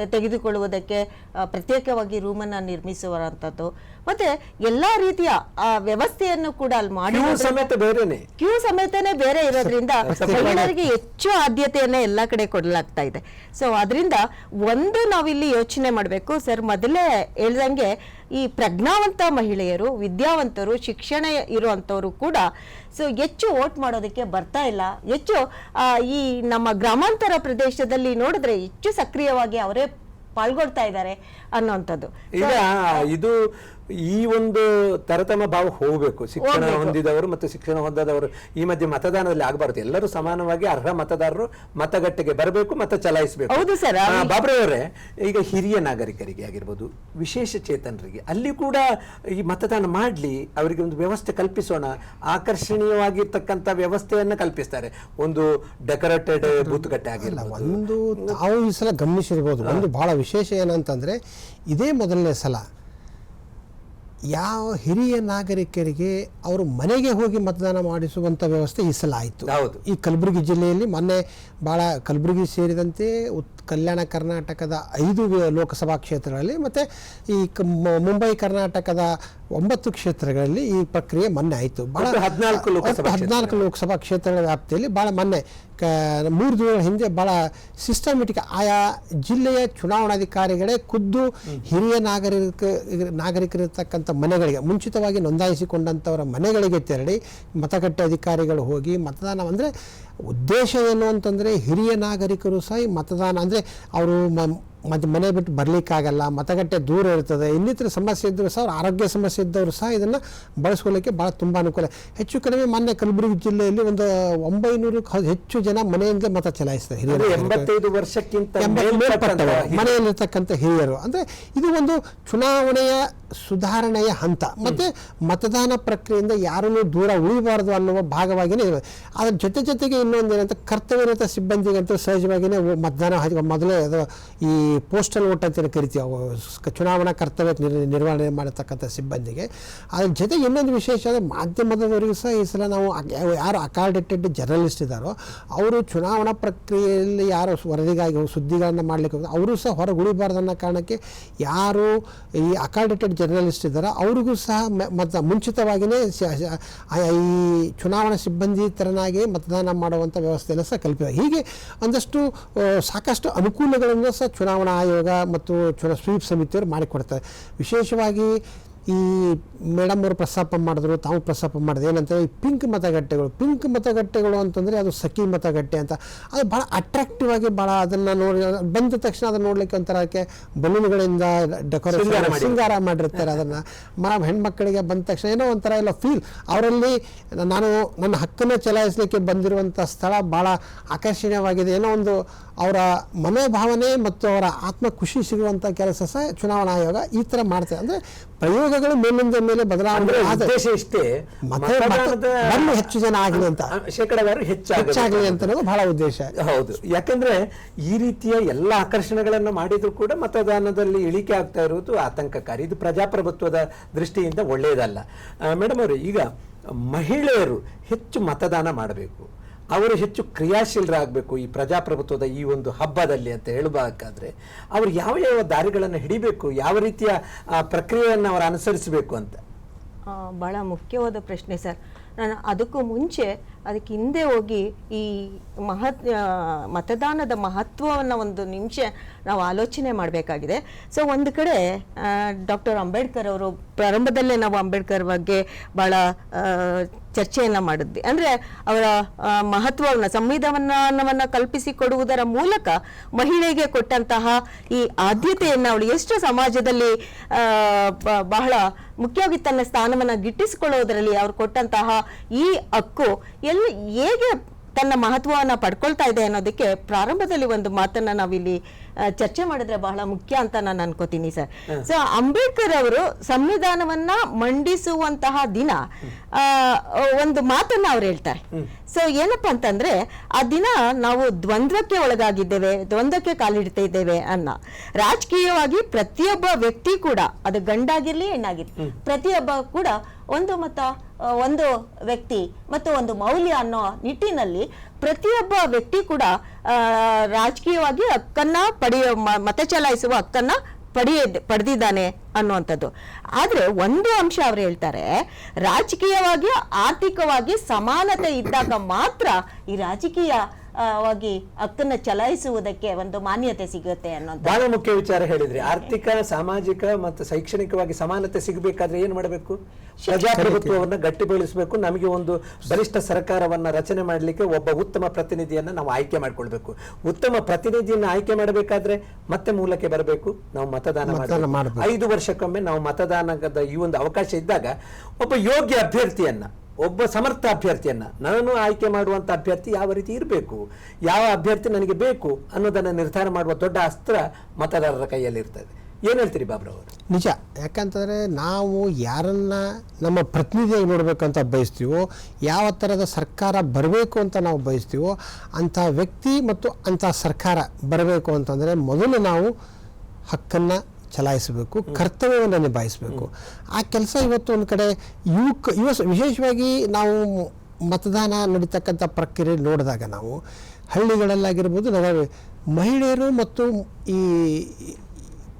ತೆಗೆದುಕೊಳ್ಳುವುದಕ್ಕೆ ಪ್ರತ್ಯೇಕವಾಗಿ ರೂಮನ್ನ ನಿರ್ಮಿಸುವಂಥದ್ದು ಮತ್ತೆ ಎಲ್ಲಾ ರೀತಿಯ ಆ ವ್ಯವಸ್ಥೆಯನ್ನು ಕೂಡ ಅಲ್ಲಿ ಮಾಡಿ ಸಮೇತ ಬೇರೆನೆ. ಕ್ಯೂ ಸಮೇತನೇ ಬೇರೆ ಇರೋದ್ರಿಂದ ಮಹಿಳೆಯರಿಗೆ ಹೆಚ್ಚು ಆದ್ಯತೆಯನ್ನ ಎಲ್ಲಾ ಕಡೆ ಕೊಡಲಾಗ್ತಾ ಇದೆ. ಸೊ ಅದರಿಂದ ಒಂದು ನಾವಿಲ್ಲಿ ಯೋಚನೆ ಮಾಡಬೇಕು. ಸರ್ ಮೊದಲೇ ಹೇಳ್ದಂಗೆ ಈ ಪ್ರಜ್ಞಾವಂತ ಮಹಿಳೆಯರು ವಿದ್ಯಾವಂತರು ಶಿಕ್ಷಣ ಇರುವಂತವರು ಕೂಡ ಸೊ ಹೆಚ್ಚು ವೋಟ್ ಮಾಡೋದಕ್ಕೆ ಬರ್ತಾ ಇಲ್ಲ. ಹೆಚ್ಚು ಈ ನಮ್ಮ ಗ್ರಾಮಾಂತರ ಪ್ರದೇಶದಲ್ಲಿ ನೋಡಿದ್ರೆ ಹೆಚ್ಚು ಸಕ್ರಿಯವಾಗಿ ಅವರೇ ಪಾಲ್ಗೊಳ್ತಾ ಇದ್ದಾರೆ ಅನ್ನುವಂಥದ್ದು ಈಗ ಇದು ಈ ಒಂದು ತರತಮ ಭಾವ ಹೋಗಬೇಕು. ಶಿಕ್ಷಣ ಹೊಂದಿದವರು ಮತ್ತು ಶಿಕ್ಷಣ ಹೊಂದದವರು ಈ ಮಧ್ಯೆ ಮತದಾನದಲ್ಲಿ ಆಗಬಾರದು. ಎಲ್ಲರೂ ಸಮಾನವಾಗಿ ಅರ್ಹ ಮತದಾರರು ಮತಗಟ್ಟೆಗೆ ಬರಬೇಕು ಮತ ಚಲಾಯಿಸಬೇಕು. ಹೌದು ಸರ್, ಬಾಬ್ರೆಯವರೇ ಈಗ ಹಿರಿಯ ನಾಗರಿಕರಿಗೆ ಆಗಿರ್ಬೋದು ವಿಶೇಷ ಚೇತನರಿಗೆ ಅಲ್ಲಿ ಕೂಡ ಈ ಮತದಾನ ಮಾಡಲಿ ಅವರಿಗೆ ಒಂದು ವ್ಯವಸ್ಥೆ ಕಲ್ಪಿಸೋಣ. ಆಕರ್ಷಣೀಯವಾಗಿರ್ತಕ್ಕಂಥ ವ್ಯವಸ್ಥೆಯನ್ನು ಕಲ್ಪಿಸ್ತಾರೆ. ಒಂದು ಡೆಕೋರೇಟೆಡ್ ಬೂತ್ಗಟ್ಟೆ ಆಗಿಲ್ಲ ಒಂದು ತಾವು ಈ ಸಲ ಗಮನಿಸಿರ್ಬೋದು. ಒಂದು ಬಹಳ ವಿಶೇಷ ಏನಂತಂದ್ರೆ ಇದೇ ಮೊದಲನೇ ಸಲ ಯಾವ ಹಿರಿಯ ನಾಗರಿಕರಿಗೆ ಅವರು ಮನೆಗೆ ಹೋಗಿ ಮತದಾನ ಮಾಡಿಸುವಂಥ ವ್ಯವಸ್ಥೆ ಈ ಸಲ ಆಯಿತು. ಹೌದು. ಈ ಕಲಬುರಗಿ ಜಿಲ್ಲೆಯಲ್ಲಿ ಮೊನ್ನೆ ಭಾಳ ಕಲಬುರಗಿ ಸೇರಿದಂತೆ ಉತ್ ಕಲ್ಯಾಣ ಕರ್ನಾಟಕದ ಐದು ಲೋಕಸಭಾ ಕ್ಷೇತ್ರಗಳಲ್ಲಿ ಮತ್ತು ಈ ಕ- ಮುಂಬೈ ಕರ್ನಾಟಕದ ಒಂಬತ್ತು ಕ್ಷೇತ್ರಗಳಲ್ಲಿ ಈ ಪ್ರಕ್ರಿಯೆ ಮೊನ್ನೆ ಆಯಿತು. ಭಾಳ 14 ಲೋಕಸಭಾ ಹದಿನಾಲ್ಕು ಲೋಕಸಭಾ ಕ್ಷೇತ್ರಗಳ ವ್ಯಾಪ್ತಿಯಲ್ಲಿ ಭಾಳ ಮೊನ್ನೆ ಕ, ಮೂರು ದಿನಗಳ ಹಿಂದೆ ಭಾಳ ಸಿಸ್ಟಮೆಟಿಕ್ ಆಯಾ ಜಿಲ್ಲೆಯ ಚುನಾವಣಾಧಿಕಾರಿಗಳೇ ಖುದ್ದು ಹಿರಿಯ ನಾಗರಿಕ, ನಾಗರಿಕರಿರ್ತಕ್ಕಂಥ ಮನೆಗಳಿಗೆ, ಮುಂಚಿತವಾಗಿ ನೋಂದಾಯಿಸಿಕೊಂಡಂಥವರ ಮನೆಗಳಿಗೆ ತೆರಳಿ ಮತಗಟ್ಟೆ ಅಧಿಕಾರಿಗಳು ಹೋಗಿ ಮತದಾನ ಅಂದರೆ ಉದ್ದೇಶ ಏನು ಅಂತಂದರೆ ಹಿರಿಯ ನಾಗರಿಕರು ಸಹ ಈ ಮತದಾನ ಅಂದರೆ ಅವರು ಮತ್ತು ಮನೆ ಬಿಟ್ಟು ಬರಲಿಕ್ಕಾಗಲ್ಲ ಮತಗಟ್ಟೆ ದೂರ ಇರ್ತದೆ ಇನ್ನಿತರ ಸಮಸ್ಯೆ ಇದ್ದರೂ ಸಹ ಅವ್ರ ಆರೋಗ್ಯ ಸಮಸ್ಯೆ ಇದ್ದವರು ಸಹ ಇದನ್ನು ಬಳಸ್ಕೊಳ್ಳೋಕ್ಕೆ ಭಾಳ ತುಂಬ ಅನುಕೂಲ. ಹೆಚ್ಚು ಕಡಿಮೆ ಮೊನ್ನೆ ಕಲಬುರಗಿ ಜಿಲ್ಲೆಯಲ್ಲಿ ಒಂದು ಒಂಬೈನೂರಕ್ಕೂ ಹೆಚ್ಚು ಜನ ಮನೆಯಿಂದ ಮತ ಚಲಾಯಿಸ್ತಾರೆ ಹಿರಿಯರು ಎಂಬತ್ತೈದು ವರ್ಷಕ್ಕಿಂತ ಮನೆಯಲ್ಲಿರ್ತಕ್ಕಂಥ ಹಿರಿಯರು. ಅಂದರೆ ಇದು ಒಂದು ಚುನಾವಣೆಯ ಸುಧಾರಣೆಯ ಹಂತ. ಮತ್ತು ಮತದಾನ ಪ್ರಕ್ರಿಯೆಯಿಂದ ಯಾರನ್ನೂ ದೂರ ಉಳಿಬಾರದು ಅನ್ನುವ ಭಾಗವಾಗಿಯೇ ಅದ್ರ ಜೊತೆ ಜೊತೆಗೆ ಇನ್ನೊಂದು ಏನಂತ ಕರ್ತವ್ಯನಂತ ಸಿಬ್ಬಂದಿಗಂತೂ ಸಹಜವಾಗಿಯೇ ಮತದಾನ ಮೊದಲೇ ಅದು ಈ ಪೋಸ್ಟಲ್ ಓಟ್ ಅಂತ ಕರಿತೀವಿ ಚುನಾವಣಾ ಕರ್ತವ್ಯ ನಿರ್- ನಿರ್ವಹಣೆ ಮಾಡತಕ್ಕಂಥ ಸಿಬ್ಬಂದಿಗೆ. ಅದ್ರ ಜೊತೆ ಇನ್ನೊಂದು ವಿಶೇಷ ಅಂದರೆ ಮಾಧ್ಯಮದವರಿಗೂ ಸಹ ಈ ಸಲ ನಾವು ಯಾರು ಅಕಾರ್ಡೆಟೆಡ್ ಜರ್ನಲಿಸ್ಟ್ ಇದ್ದಾರೋ, ಅವರು ಚುನಾವಣಾ ಪ್ರಕ್ರಿಯೆಯಲ್ಲಿ ಯಾರು ವರದಿಗಾಗಿ ಸುದ್ದಿಗಳನ್ನು ಮಾಡಲಿಕ್ಕೆ ಅವರು ಸಹ ಹೊರಗೆ ಉಳಿಬಾರ್ದು ಅನ್ನೋ ಕಾರಣಕ್ಕೆ ಯಾರು ಈ ಅಕಾರ್ಡೆಟೆಡ್ ಜರ್ನಲಿಸ್ಟ್ ಇದ್ದಾರೋ ಅವರಿಗೂ ಸಹ ಮತ್ತು ಮತ ಮುಂಚಿತವಾಗಿಯೇ ಈ ಚುನಾವಣಾ ಸಿಬ್ಬಂದಿ ತರನಾಗಿ ಮತದಾನ ಮಾಡುವಂಥ ವ್ಯವಸ್ಥೆಯನ್ನು ಸಹ ಕಲ್ಪಿದೆ ಹೀಗೆ ಒಂದಷ್ಟು ಸಾಕಷ್ಟು ಅನುಕೂಲಗಳನ್ನು ಸಹ ಚುನಾವಣಾ ಆಯೋಗ ಮತ್ತು ಚುನಾ, ಸ್ವೀಪ್ ಸಮಿತಿಯವರು ಮಾಡಿಕೊಡ್ತಾರೆ. ವಿಶೇಷವಾಗಿ ಈ ಮೇಡಮ್ ಅವರು ಪ್ರಸ್ತಾಪ ಮಾಡಿದ್ರು ತಾವು ಪ್ರಸ್ತಾಪ ಮಾಡಿದ್ರು ಏನಂತ ಈ ಪಿಂಕ್ ಮತಗಟ್ಟೆಗಳು ಪಿಂಕ್ ಮತಗಟ್ಟೆಗಳು ಅಂತಂದರೆ ಅದು ಸಖಿ ಮತಗಟ್ಟೆ ಅಂತ. ಅದು ಭಾಳ ಅಟ್ರಾಕ್ಟಿವ್ ಆಗಿ ಭಾಳ ಅದನ್ನು ನೋಡಿ ಬಂದ ತಕ್ಷಣ ಅದನ್ನು ನೋಡ್ಲಿಕ್ಕೆ ಒಂಥರಕ್ಕೆ ಬಲೂನ್ಗಳಿಂದ ಶೃಂಗಾರ ಡೆಕೋರೇಷನ್ ಸಿಂಗಾರ ಶೃಂಗಾರ ಮಾಡಿರ್ತಾರೆ ಅದನ್ನು. ಮಾ ಹೆಣ್ಮಕ್ಕಳಿಗೆ ಬಂದ ತಕ್ಷಣ ಏನೋ ಒಂಥರ ಎಲ್ಲ ಫೀಲ್ ಅವರಲ್ಲಿ ನಾನು ನನ್ನ ಹಕ್ಕನ್ನು ಚಲಾಯಿಸಲಿಕ್ಕೆ ಬಂದಿರುವಂಥ ಸ್ಥಳ ಭಾಳ ಆಕರ್ಷಣೀಯವಾಗಿದೆ. ಏನೋ ಒಂದು ಅವರ ಮನೋಭಾವನೆ ಮತ್ತು ಅವರ ಆತ್ಮ ಖುಷಿ ಸಿಗುವಂಥ ಕೆಲಸ ಸಹ ಚುನಾವಣಾ ಆಯೋಗ ಈ ಥರ ಮಾಡ್ತೇವೆ. ಅಂದರೆ ಪ್ರಯೋಗಗಳು ಮೇಲಿಂದ ಮೇಲೆ ಬದಲಾವಣೆ ಉದ್ದೇಶ ಇಷ್ಟೇ. ಮತ ಹೆಚ್ಚು ಜನ ಆಗಲಿ ಅಂತ. ಶೇಕಡಾವಾರು ಹೆಚ್ಚು ಹೆಚ್ಚಾಗಲಿ ಅಂತ ಅನ್ನೋದು ಬಹಳ ಉದ್ದೇಶ. ಹೌದು. ಯಾಕಂದ್ರೆ ಈ ರೀತಿಯ ಎಲ್ಲ ಆಕರ್ಷಣೆಗಳನ್ನು ಮಾಡಿದ್ರು ಕೂಡ ಮತದಾನದಲ್ಲಿ ಇಳಿಕೆ ಆಗ್ತಾ ಇರುವುದು ಆತಂಕಕಾರಿ. ಇದು ಪ್ರಜಾಪ್ರಭುತ್ವದ ದೃಷ್ಟಿಯಿಂದ ಒಳ್ಳೆಯದಲ್ಲ. ಮೇಡಮ್ ಅವರು ಈಗ ಮಹಿಳೆಯರು ಹೆಚ್ಚು ಮತದಾನ ಮಾಡಬೇಕು. ಅವರು ಹೆಚ್ಚು ಕ್ರಿಯಾಶೀಲರಾಗಬೇಕು ಈ ಪ್ರಜಾಪ್ರಭುತ್ವದ ಈ ಒಂದು ಹಬ್ಬದಲ್ಲಿ ಅಂತ ಹೇಳಬೇಕಾದ್ರೆ ಅವರು ಯಾವ ಯಾವ ದಾರಿಗಳನ್ನು ಹಿಡಿಬೇಕು, ಯಾವ ರೀತಿಯ ಪ್ರಕ್ರಿಯೆಯನ್ನು ಅವರು ಅನುಸರಿಸಬೇಕು ಅಂತ? ಬಹಳ ಮುಖ್ಯವಾದ ಪ್ರಶ್ನೆ ಸರ್. ನಾನು ಅದಕ್ಕೂ ಮುಂಚೆ ಅದಕ್ಕೆ ಹಿಂದೆ ಹೋಗಿ ಈ ಮಹತ್ ಮತದಾನದ ಮಹತ್ವವನ್ನು ಒಂದು ನಿಮಿಷ ನಾವು ಆಲೋಚನೆ ಮಾಡಬೇಕಾಗಿದೆ. ಸೊ ಒಂದು ಕಡೆ ಡಾಕ್ಟರ್ ಅಂಬೇಡ್ಕರ್ ಅವರು ಪ್ರಾರಂಭದಲ್ಲೇ ನಾವು ಅಂಬೇಡ್ಕರ್ ಬಗ್ಗೆ ಭಾಳ ಚರ್ಚೆಯನ್ನು ಮಾಡಿದ್ವಿ. ಅಂದರೆ ಅವರ ಮಹತ್ವವನ್ನು, ಸಂವಿಧಾನವನ್ನು ಕಲ್ಪಿಸಿಕೊಡುವುದರ ಮೂಲಕ ಮಹಿಳೆಗೆ ಕೊಟ್ಟಂತಹ ಈ ಆದ್ಯತೆಯನ್ನು ಅವಳು ಎಷ್ಟು ಸಮಾಜದಲ್ಲಿ ಬಹಳ ಮುಖ್ಯವಾಗಿ ತನ್ನ ಸ್ಥಾನವನ್ನು ಗಿಟ್ಟಿಸಿಕೊಳ್ಳೋದರಲ್ಲಿ ಅವ್ರು ಕೊಟ್ಟಂತಹ ಈ ಹಕ್ಕು ಎಲ್ಲಿ ಹೇಗೆ ತನ್ನ ಮಹತ್ವವನ್ನು ಪಡ್ಕೊಳ್ತಾ ಇದೆ ಅನ್ನೋದಕ್ಕೆ ಪ್ರಾರಂಭದಲ್ಲಿ ಒಂದು ಮಾತನ್ನು ನಾವಿಲ್ಲಿ ಚರ್ಚೆ ಮಾಡಿದ್ರೆ ಬಹಳ ಮುಖ್ಯ ಅಂತ ನಾನು ಅನ್ಕೋತೀನಿ ಸರ್. ಸೊ ಅಂಬೇಡ್ಕರ್ ಅವರು ಸಂವಿಧಾನವನ್ನ ಮಂಡಿಸುವಂತಹ ದಿನ ಒಂದು ಮಾತನ್ನ ಅವ್ರು ಹೇಳ್ತಾರೆ. ಸೊ ಏನಪ್ಪಾ ಅಂತಂದ್ರೆ ಆ ದಿನ ನಾವು ದ್ವಂದ್ವಕ್ಕೆ ಒಳಗಾಗಿದ್ದೇವೆ ದ್ವಂದ್ವಕ್ಕೆ ಕಾಲಿಡ್ತಾ ಇದ್ದೇವೆ ಅನ್ನ. ರಾಜಕೀಯವಾಗಿ ಪ್ರತಿಯೊಬ್ಬ ವ್ಯಕ್ತಿ ಕೂಡ ಅದು ಗಂಡಾಗಿರ್ಲಿ ಹೆಣ್ಣಾಗಿರ್ಲಿ ಪ್ರತಿಯೊಬ್ಬ ಕೂಡ ಒಂದು ಮತ ಒಂದು ವ್ಯಕ್ತಿ ಮತ್ತು ಒಂದು ಮೌಲ್ಯ ಅನ್ನೋ ನಿಟ್ಟಿನಲ್ಲಿ ಪ್ರತಿಯೊಬ್ಬ ವ್ಯಕ್ತಿ ಕೂಡ ರಾಜಕೀಯವಾಗಿ ಹಕ್ಕನ್ನ ಪಡೆಯ ಮತ ಚಲಾಯಿಸುವ ಹಕ್ಕನ್ನ ಪಡೆಯ ಪಡೆದಿದ್ದಾನೆ ಅನ್ನುವಂಥದ್ದು. ಆದರೆ ಒಂದು ಅಂಶ ಅವ್ರು ಹೇಳ್ತಾರೆ, ರಾಜಕೀಯವಾಗಿ ಆರ್ಥಿಕವಾಗಿ ಸಮಾನತೆ ಇದ್ದಾಗ ಮಾತ್ರ ಈ ರಾಜಕೀಯ ವಾಗಿ ಹಕ್ಕನ್ನು ಚಲಾಯಿಸುವುದಕ್ಕೆ ಒಂದು ಮಾನ್ಯತೆ ಸಿಗುತ್ತೆ ಅನ್ನೋದು. ಬಹಳ ಮುಖ್ಯ ವಿಚಾರ ಹೇಳಿದ್ರಿ. ಆರ್ಥಿಕ ಸಾಮಾಜಿಕ ಮತ್ತು ಶೈಕ್ಷಣಿಕವಾಗಿ ಸಮಾನತೆ ಸಿಗಬೇಕಾದ್ರೆ ಏನು ಮಾಡಬೇಕು? ಪ್ರಜಾಪ್ರಭುತ್ವವನ್ನು ಗಟ್ಟಿಗೊಳಿಸಬೇಕು ನಮಗೆ ಒಂದು ಬಲಿಷ್ಠ ಸರ್ಕಾರವನ್ನ ರಚನೆ ಮಾಡಲಿಕ್ಕೆ ಒಬ್ಬ ಉತ್ತಮ ಪ್ರತಿನಿಧಿಯನ್ನ ನಾವು ಆಯ್ಕೆ ಮಾಡಿಕೊಳ್ಬೇಕು. ಉತ್ತಮ ಪ್ರತಿನಿಧಿಯನ್ನ ಆಯ್ಕೆ ಮಾಡಬೇಕಾದ್ರೆ ಮತ್ತೆ ಮೂಲಕ್ಕೆ ಬರಬೇಕು. ನಾವು ಮತದಾನ ಮಾಡ್ಬೇಕು. ಐದು ವರ್ಷಕ್ಕೊಮ್ಮೆ ನಾವು ಮತದಾನದ ಈ ಒಂದು ಅವಕಾಶ ಇದ್ದಾಗ ಒಬ್ಬ ಯೋಗ್ಯ ಅಭ್ಯರ್ಥಿಯನ್ನ ಒಬ್ಬ ಸಮರ್ಥ ಅಭ್ಯರ್ಥಿಯನ್ನು, ನಾನು ಆಯ್ಕೆ ಮಾಡುವಂಥ ಅಭ್ಯರ್ಥಿ ಯಾವ ರೀತಿ ಇರಬೇಕು? ಯಾವ ಅಭ್ಯರ್ಥಿ ನನಗೆ ಬೇಕು? ಅನ್ನೋದನ್ನು ನಿರ್ಧಾರ ಮಾಡುವ ದೊಡ್ಡ ಅಸ್ತ್ರ ಮತದಾರರ ಕೈಯಲ್ಲಿರ್ತದೆ ಏನು ಹೇಳ್ತೀರಿ ಬಾಬ್ರವರು ನಿಜ. ಯಾಕಂತಂದರೆ ನಾವು ಯಾರನ್ನ ನಮ್ಮ ಪ್ರತಿನಿಧಿಯಾಗಿ ನೋಡಬೇಕಂತ ಬಯಸ್ತೀವೋ, ಯಾವ ಥರದ ಸರ್ಕಾರ ಬರಬೇಕು ಅಂತ ನಾವು ಬಯಸ್ತೀವೋ, ಅಂಥ ವ್ಯಕ್ತಿ ಮತ್ತು ಅಂಥ ಸರ್ಕಾರ ಬರಬೇಕು ಅಂತಂದರೆ ಮೊದಲು ನಾವು ಹಕ್ಕನ್ನು ಚಲಾಯಿಸಬೇಕು, ಕರ್ತವ್ಯವನ್ನು ನಿಭಾಯಿಸಬೇಕು. ಆ ಕೆಲಸ ಇವತ್ತು ಒಂದು ಕಡೆ ಯುವಕ, ಯುವ ವಿಶೇಷವಾಗಿ ನಾವು ಮತದಾನ ನಡೀತಕ್ಕಂಥ ಪ್ರಕ್ರಿಯೆ ನೋಡಿದಾಗ ನಾವು ಹಳ್ಳಿಗಳಲ್ಲಾಗಿರ್ಬೋದು ನಗರ ಮಹಿಳೆಯರು ಮತ್ತು ಈ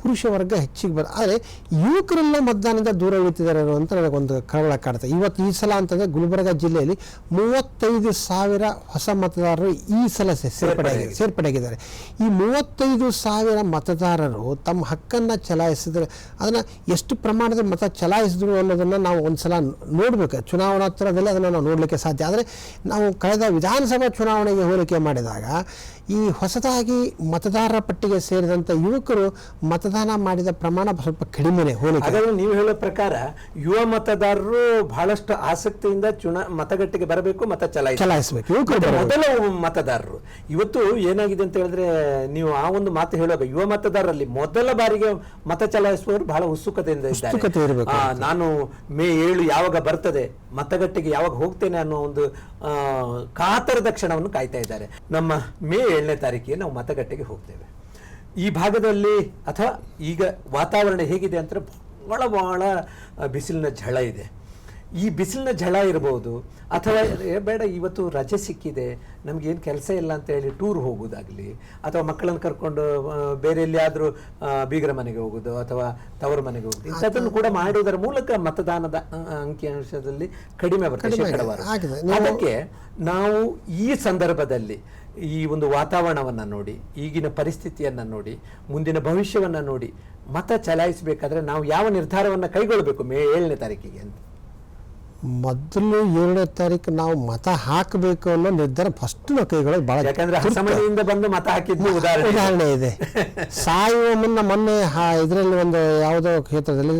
ಪುರುಷ ವರ್ಗ ಹೆಚ್ಚಿಗೆ ಬರ ಆದರೆ ಯುವಕರೆಲ್ಲ ಮತದಾನದಿಂದ ದೂರ ಉಳಿತಿದ್ದಾರೆ ಅಂತ ನನಗೊಂದು ಕಳವಳ ಕಾಡುತ್ತೆ ಇವತ್ತು ಈ ಸಲ ಅಂತಂದರೆ ಗುಲ್ಬರ್ಗ ಜಿಲ್ಲೆಯಲ್ಲಿ ಮೂವತ್ತೈದು ಸಾವಿರ ಹೊಸ ಮತದಾರರು ಈ ಸಲ ಸೇರ್ಪಡೆಯಾಗಿದೆ ಸೇರ್ಪಡೆ ಸೇರ್ಪಡೆಯಾಗಿದ್ದಾರೆ. ಈ ಮೂವತ್ತೈದು ಸಾವಿರ ಮತದಾರರು ತಮ್ಮ ಹಕ್ಕನ್ನು ಚಲಾಯಿಸಿದ್ರೆ ಅದನ್ನು ಎಷ್ಟು ಪ್ರಮಾಣದ ಮತ ಚಲಾಯಿಸಿದ್ರು ಅನ್ನೋದನ್ನು ನಾವು ಒಂದು ಸಲ ನೋಡಬೇಕು. ಚುನಾವಣಾ ಹತ್ತಿರದಲ್ಲಿ ಅದನ್ನು ನಾವು ನೋಡಲಿಕ್ಕೆ ಸಾಧ್ಯ. ಆದರೆ ನಾವು ಕಳೆದ ವಿಧಾನಸಭಾ ಚುನಾವಣೆಗೆ ಹೋಲಿಕೆ ಮಾಡಿದಾಗ ಈ ಹೊಸದಾಗಿ ಮತದಾರರ ಪಟ್ಟಿಗೆ ಸೇರಿದಂಥ ಯುವಕರು ಮತದಾನ ಮಾಡಿದ ಪ್ರಮಾಣ ಸ್ವಲ್ಪ ಕಡಿಮೆನೆ ಹೋಲಿಕೆ ನೀವು ಹೇಳೋ ಪ್ರಕಾರ ಯುವ ಮತದಾರರು ಬಹಳಷ್ಟು ಆಸಕ್ತಿಯಿಂದ ಚುನ ಮತಗಟ್ಟೆಗೆ ಬರಬೇಕು ಮತ ಚಲಾಯಿಸ ಚಲಾಯಿಸಬೇಕು. ಯುವಕರು ಮೊದಲ ಮತದಾರರು. ಇವತ್ತು ಏನಾಗಿದೆ ಅಂತ ಹೇಳಿದ್ರೆ ನೀವು ಆ ಒಂದು ಮಾತು ಹೇಳುವಾಗ ಯುವ ಮತದಾರರಲ್ಲಿ ಮೊದಲ ಬಾರಿಗೆ ಮತ ಚಲಾಯಿಸುವವರು ಬಹಳ ಉತ್ಸುಕತೆಯಿಂದ ಇದ್ದಾರೆ. ನಾನು ಮೇ ಏಳು ಯಾವಾಗ ಬರ್ತದೆ ಮತಗಟ್ಟೆಗೆ ಯಾವಾಗ ಹೋಗ್ತೇನೆ ಅನ್ನೋ ಒಂದು ಕಾತರದ ಕ್ಷಣವನ್ನು ಕಾಯ್ತಾ ಇದ್ದಾರೆ. ನಮ್ಮ ಮೇ ಏಳನೇ ತಾರೀಕಿಗೆ ನಾವು ಮತಗಟ್ಟೆಗೆ ಹೋಗ್ತೇವೆ. ಈ ಭಾಗದಲ್ಲಿ ಅಥವಾ ಈಗ ವಾತಾವರಣ ಹೇಗಿದೆ ಅಂದರೆ ಬಹಳ ಭಾಳ ಬಿಸಿಲಿನ ಝಳ ಇದೆ. ಈ ಬಿಸಿಲಿನ ಝಳ ಇರಬಹುದು ಅಥವಾ ಬೇಡ ಇವತ್ತು ರಜೆ ಸಿಕ್ಕಿದೆ ನಮಗೇನು ಕೆಲಸ ಇಲ್ಲ ಅಂತ ಹೇಳಿ ಟೂರ್ ಹೋಗೋದಾಗ್ಲಿ ಅಥವಾ ಮಕ್ಕಳನ್ನು ಕರ್ಕೊಂಡು ಬೇರೆ ಎಲ್ಲಿಯಾದ್ರೂ ಬೀಗರ ಮನೆಗೆ ಹೋಗೋದು ಅಥವಾ ತವರ ಮನೆಗೆ ಹೋಗೋದು ಇಂಥದ್ದನ್ನು ಕೂಡ ಮಾಡುವುದರ ಮೂಲಕ ಮತದಾನದ ಅಂಕಿ ಅಂಶದಲ್ಲಿ ಕಡಿಮೆ ಬರ್ತದೆ. ಶೇಕಡಾವಾರು. ಅದಕ್ಕೆ ನಾವು ಈ ಸಂದರ್ಭದಲ್ಲಿ ಈ ಒಂದು ವಾತಾವರಣವನ್ನ ನೋಡಿ ಈಗಿನ ಪರಿಸ್ಥಿತಿಯನ್ನ ನೋಡಿ ಮುಂದಿನ ಭವಿಷ್ಯವನ್ನ ನೋಡಿ ಮತ ಚಲಾಯಿಸಬೇಕಾದ್ರೆ ನಾವು ಯಾವ ನಿರ್ಧಾರವನ್ನ ಕೈಗೊಳ್ಳಬೇಕು ಮೇ ಏಳನೇ ತಾರೀಕಿಗೆ ಅಂತ ಮೊದಲು ಏಳನೇ ತಾರೀಕು ನಾವು ಮತ ಹಾಕಬೇಕು ಅನ್ನೋ ನಿರ್ಧಾರ ಫಸ್ಟ್ ನಾವು ಕೈಗೊಳ್ಳೋದು ಬಹಳ ಯಾಕಂದ್ರೆ ಸಮಯದಿಂದ ಬಂದು ಮತ ಹಾಕಿದ್ದು ಉದಾಹರಣೆ. ಉದಾಹರಣೆ ಇದೆ. ಸಾಯುವ ಮುನ್ನ ಮೊನ್ನೆ ಇದರಲ್ಲಿ ಒಂದು ಯಾವುದೋ ಕ್ಷೇತ್ರದಲ್ಲಿ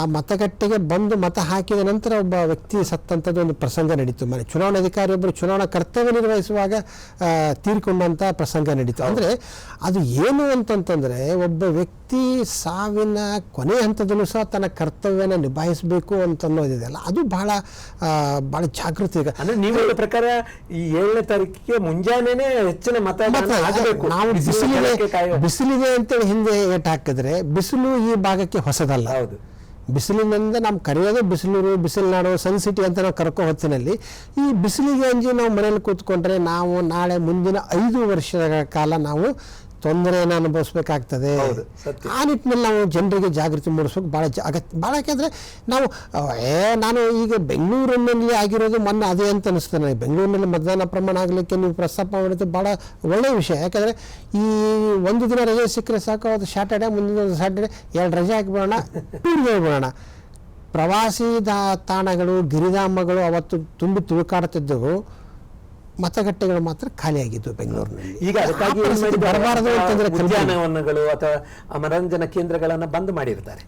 ಆ ಮತಗಟ್ಟೆಗೆ ಬಂದು ಮತ ಹಾಕಿದ ನಂತರ ಒಬ್ಬ ವ್ಯಕ್ತಿ ಸತ್ತಂಥದ್ದು ಒಂದು ಪ್ರಸಂಗ ನಡೀತು. ಮನೆ ಚುನಾವಣಾ ಅಧಿಕಾರಿಯೊಬ್ಬರು ಚುನಾವಣಾ ಕರ್ತವ್ಯ ನಿರ್ವಹಿಸುವಾಗ ತೀರ್ಕೊಂಡಂಥ ಪ್ರಸಂಗ ನಡೀತು. ಅಂದರೆ ಅದು ಏನು ಅಂತಂತಂದರೆ ಒಬ್ಬ ವ್ಯಕ್ತಿ ಸಾವಿನ ಕೊನೆ ಹಂತದಲ್ಲೂ ಸಹ ತನ್ನ ಕರ್ತವ್ಯನ ನಿಭಾಯಿಸಬೇಕು ಅಂತ ಅನ್ನೋದಿದೆಯಲ್ಲ ಅದು ಬಹಳ ಬಹಳ ಜಾಗೃತಿ ಈಗ. ಅಂದರೆ ನೀವು ಹೇಳೋ ಪ್ರಕಾರ ಈ ಏಳನೇ ತಾರೀಕಿಗೆ ಮುಂಜಾನೆಯೇ ಹೆಚ್ಚಿನ ಮತ ನಾವು ಬಿಸಿಲಿಗೆ ಬಿಸಿಲಿದೆ ಬಿಸಿಲಿದೆ ಅಂತೇಳಿ ಹಿಂದೆ ಏಟ್ ಹಾಕಿದ್ರೆ ಬಿಸಿಲು ಈ ಭಾಗಕ್ಕೆ ಹೊಸದಲ್ಲ. ಹೌದು. ಬಿಸಿಲಿನಿಂದ ನಾವು ಕರೆಯೋದು ಬಿಸಿಲೂರು, ಬಿಸಿಲುನಾಡು, ಸನ್ ಸಿಟಿ ಅಂತ ನಾವು ಕರ್ಕೋ ಹೊತ್ತಿನಲ್ಲಿ ಈ ಬಿಸಿಲಿಗೆ ಅಂಜಿ ನಾವು ಮನೇಲಿ ಕೂತ್ಕೊಂಡ್ರೆ ನಾವು ನಾಳೆ ಮುಂದಿನ ಐದು ವರ್ಷಗಳ ಕಾಲ ನಾವು ತೊಂದರೆಯನ್ನು ಅನುಭವಿಸ್ಬೇಕಾಗ್ತದೆ. ಆ ನಿಟ್ಟಿನಲ್ಲಿ ನಾವು ಜನರಿಗೆ ಜಾಗೃತಿ ಮೂಡಿಸ್ಬೇಕು ಭಾಳ ಅಗತ್ಯ ಭಾಳ ಯಾಕೆಂದರೆ ನಾವು ಏ ನಾನು ಈಗ ಬೆಂಗಳೂರಿನಲ್ಲಿ ಆಗಿರೋದು ಮೊನ್ನೆ ಅದೇ ಅಂತ ಅನಿಸ್ತದೆ ನನಗೆ. ಬೆಂಗಳೂರಿನಲ್ಲಿ ಮತದಾನ ಪ್ರಮಾಣ ಆಗಲಿಕ್ಕೆ ನೀವು ಪ್ರಸ್ತಾಪ ಮಾಡಿದ್ದು ಭಾಳ ಒಳ್ಳೆಯ ವಿಷಯ. ಯಾಕೆಂದರೆ ಈ ಒಂದು ದಿನ ರಜೆ ಸಿಕ್ಕರೆ ಸಾಕು ಅದು ಸ್ಯಾಟರ್ಡೆ ಮುಂದಿನ ಸ್ಯಾಟರ್ಡೆ ಎರಡು ರಜೆ ಹಾಕಿಬಿಡೋಣ ಟೂರ್ಗೆ ಹೋಗ್ಬಿಡೋಣ. ಪ್ರವಾಸಿ ದಾ ತಾಣಗಳು ಗಿರಿಧಾಮಗಳು ಅವತ್ತು ತುಂಬಿ ತುಳುಕಾಡ್ತಿದ್ದವು. ಮತಗಟ್ಟೆಗಳು ಮಾತ್ರ ಖಾಲಿಯಾಗಿತ್ತು ಬೆಂಗಳೂರಿನಲ್ಲಿ. ಈಗ ಅದಕ್ಕಾಗಿ? ಬರಬಾರದು ಅಂತಂದ್ರೆ. ಉದ್ಯಾನವನಗಳು ಅಥವಾ ಮನರಂಜನಾ ಕೇಂದ್ರಗಳನ್ನು ಬಂದ್ ಮಾಡಿರ್ತಾರೆ.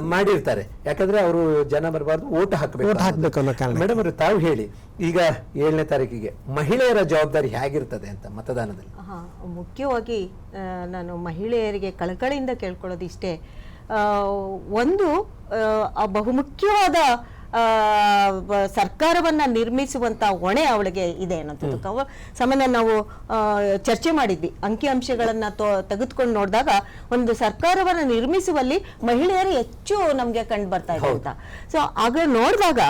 ಮಾಡಿರ್ತಾರೆ. ಯಾಕಂದ್ರೆ ಅವರು ಜನ ಬರಬಾರ್ದು ಓಟ್ ಹಾಕಬೇಕು ಓಟ್ ಹಾಕಬೇಕು ಅನ್ನೋ ಕಾರಣ ಮೇಡಮ್ ಅವರು ತಾವು ಹೇಳಿ ಈಗ ಏಳನೇ ತಾರೀಕಿಗೆ ಮಹಿಳೆಯರ ಜವಾಬ್ದಾರಿ ಹೇಗಿರ್ತದೆ ಅಂತ ಮತದಾನದಲ್ಲಿ? ಹಾ, ಮುಖ್ಯವಾಗಿ ಆ, ನಾನು ಮಹಿಳೆಯರಿಗೆ ಕಳಕಳಿಯಿಂದ ಕೇಳ್ಕೊಳ್ಳೋದು ಇಷ್ಟೇ. ಆ, ಒಂದು ಬಹುಮುಖ್ಯವಾದ ಸರ್ಕಾರವನ್ನ ನಿರ್ಮಿಸುವಂತ ಹೊಣೆ ಅವಳಿಗೆ ಇದೆ ಅನ್ನೋದ್ದು ಸಮಾನ ಸಾಮಾನ್ಯ ನಾವು ಚರ್ಚೆ ಮಾಡಿದ್ವಿ. ಅಂಕಿಅಂಶಗಳನ್ನ ತೊ- ತೆಗೆದುಕೊಂಡು ನೋಡಿದಾಗ ಒಂದು ಸರ್ಕಾರವನ್ನ ನಿರ್ಮಿಸುವಲ್ಲಿ ಮಹಿಳೆಯರು ಹೆಚ್ಚು ನಮ್ಗೆ ಕಂಡು ಬರ್ತಾ ಇದೆ ಅಂತ. ಸೊ ಆಗ ನೋಡಿದಾಗ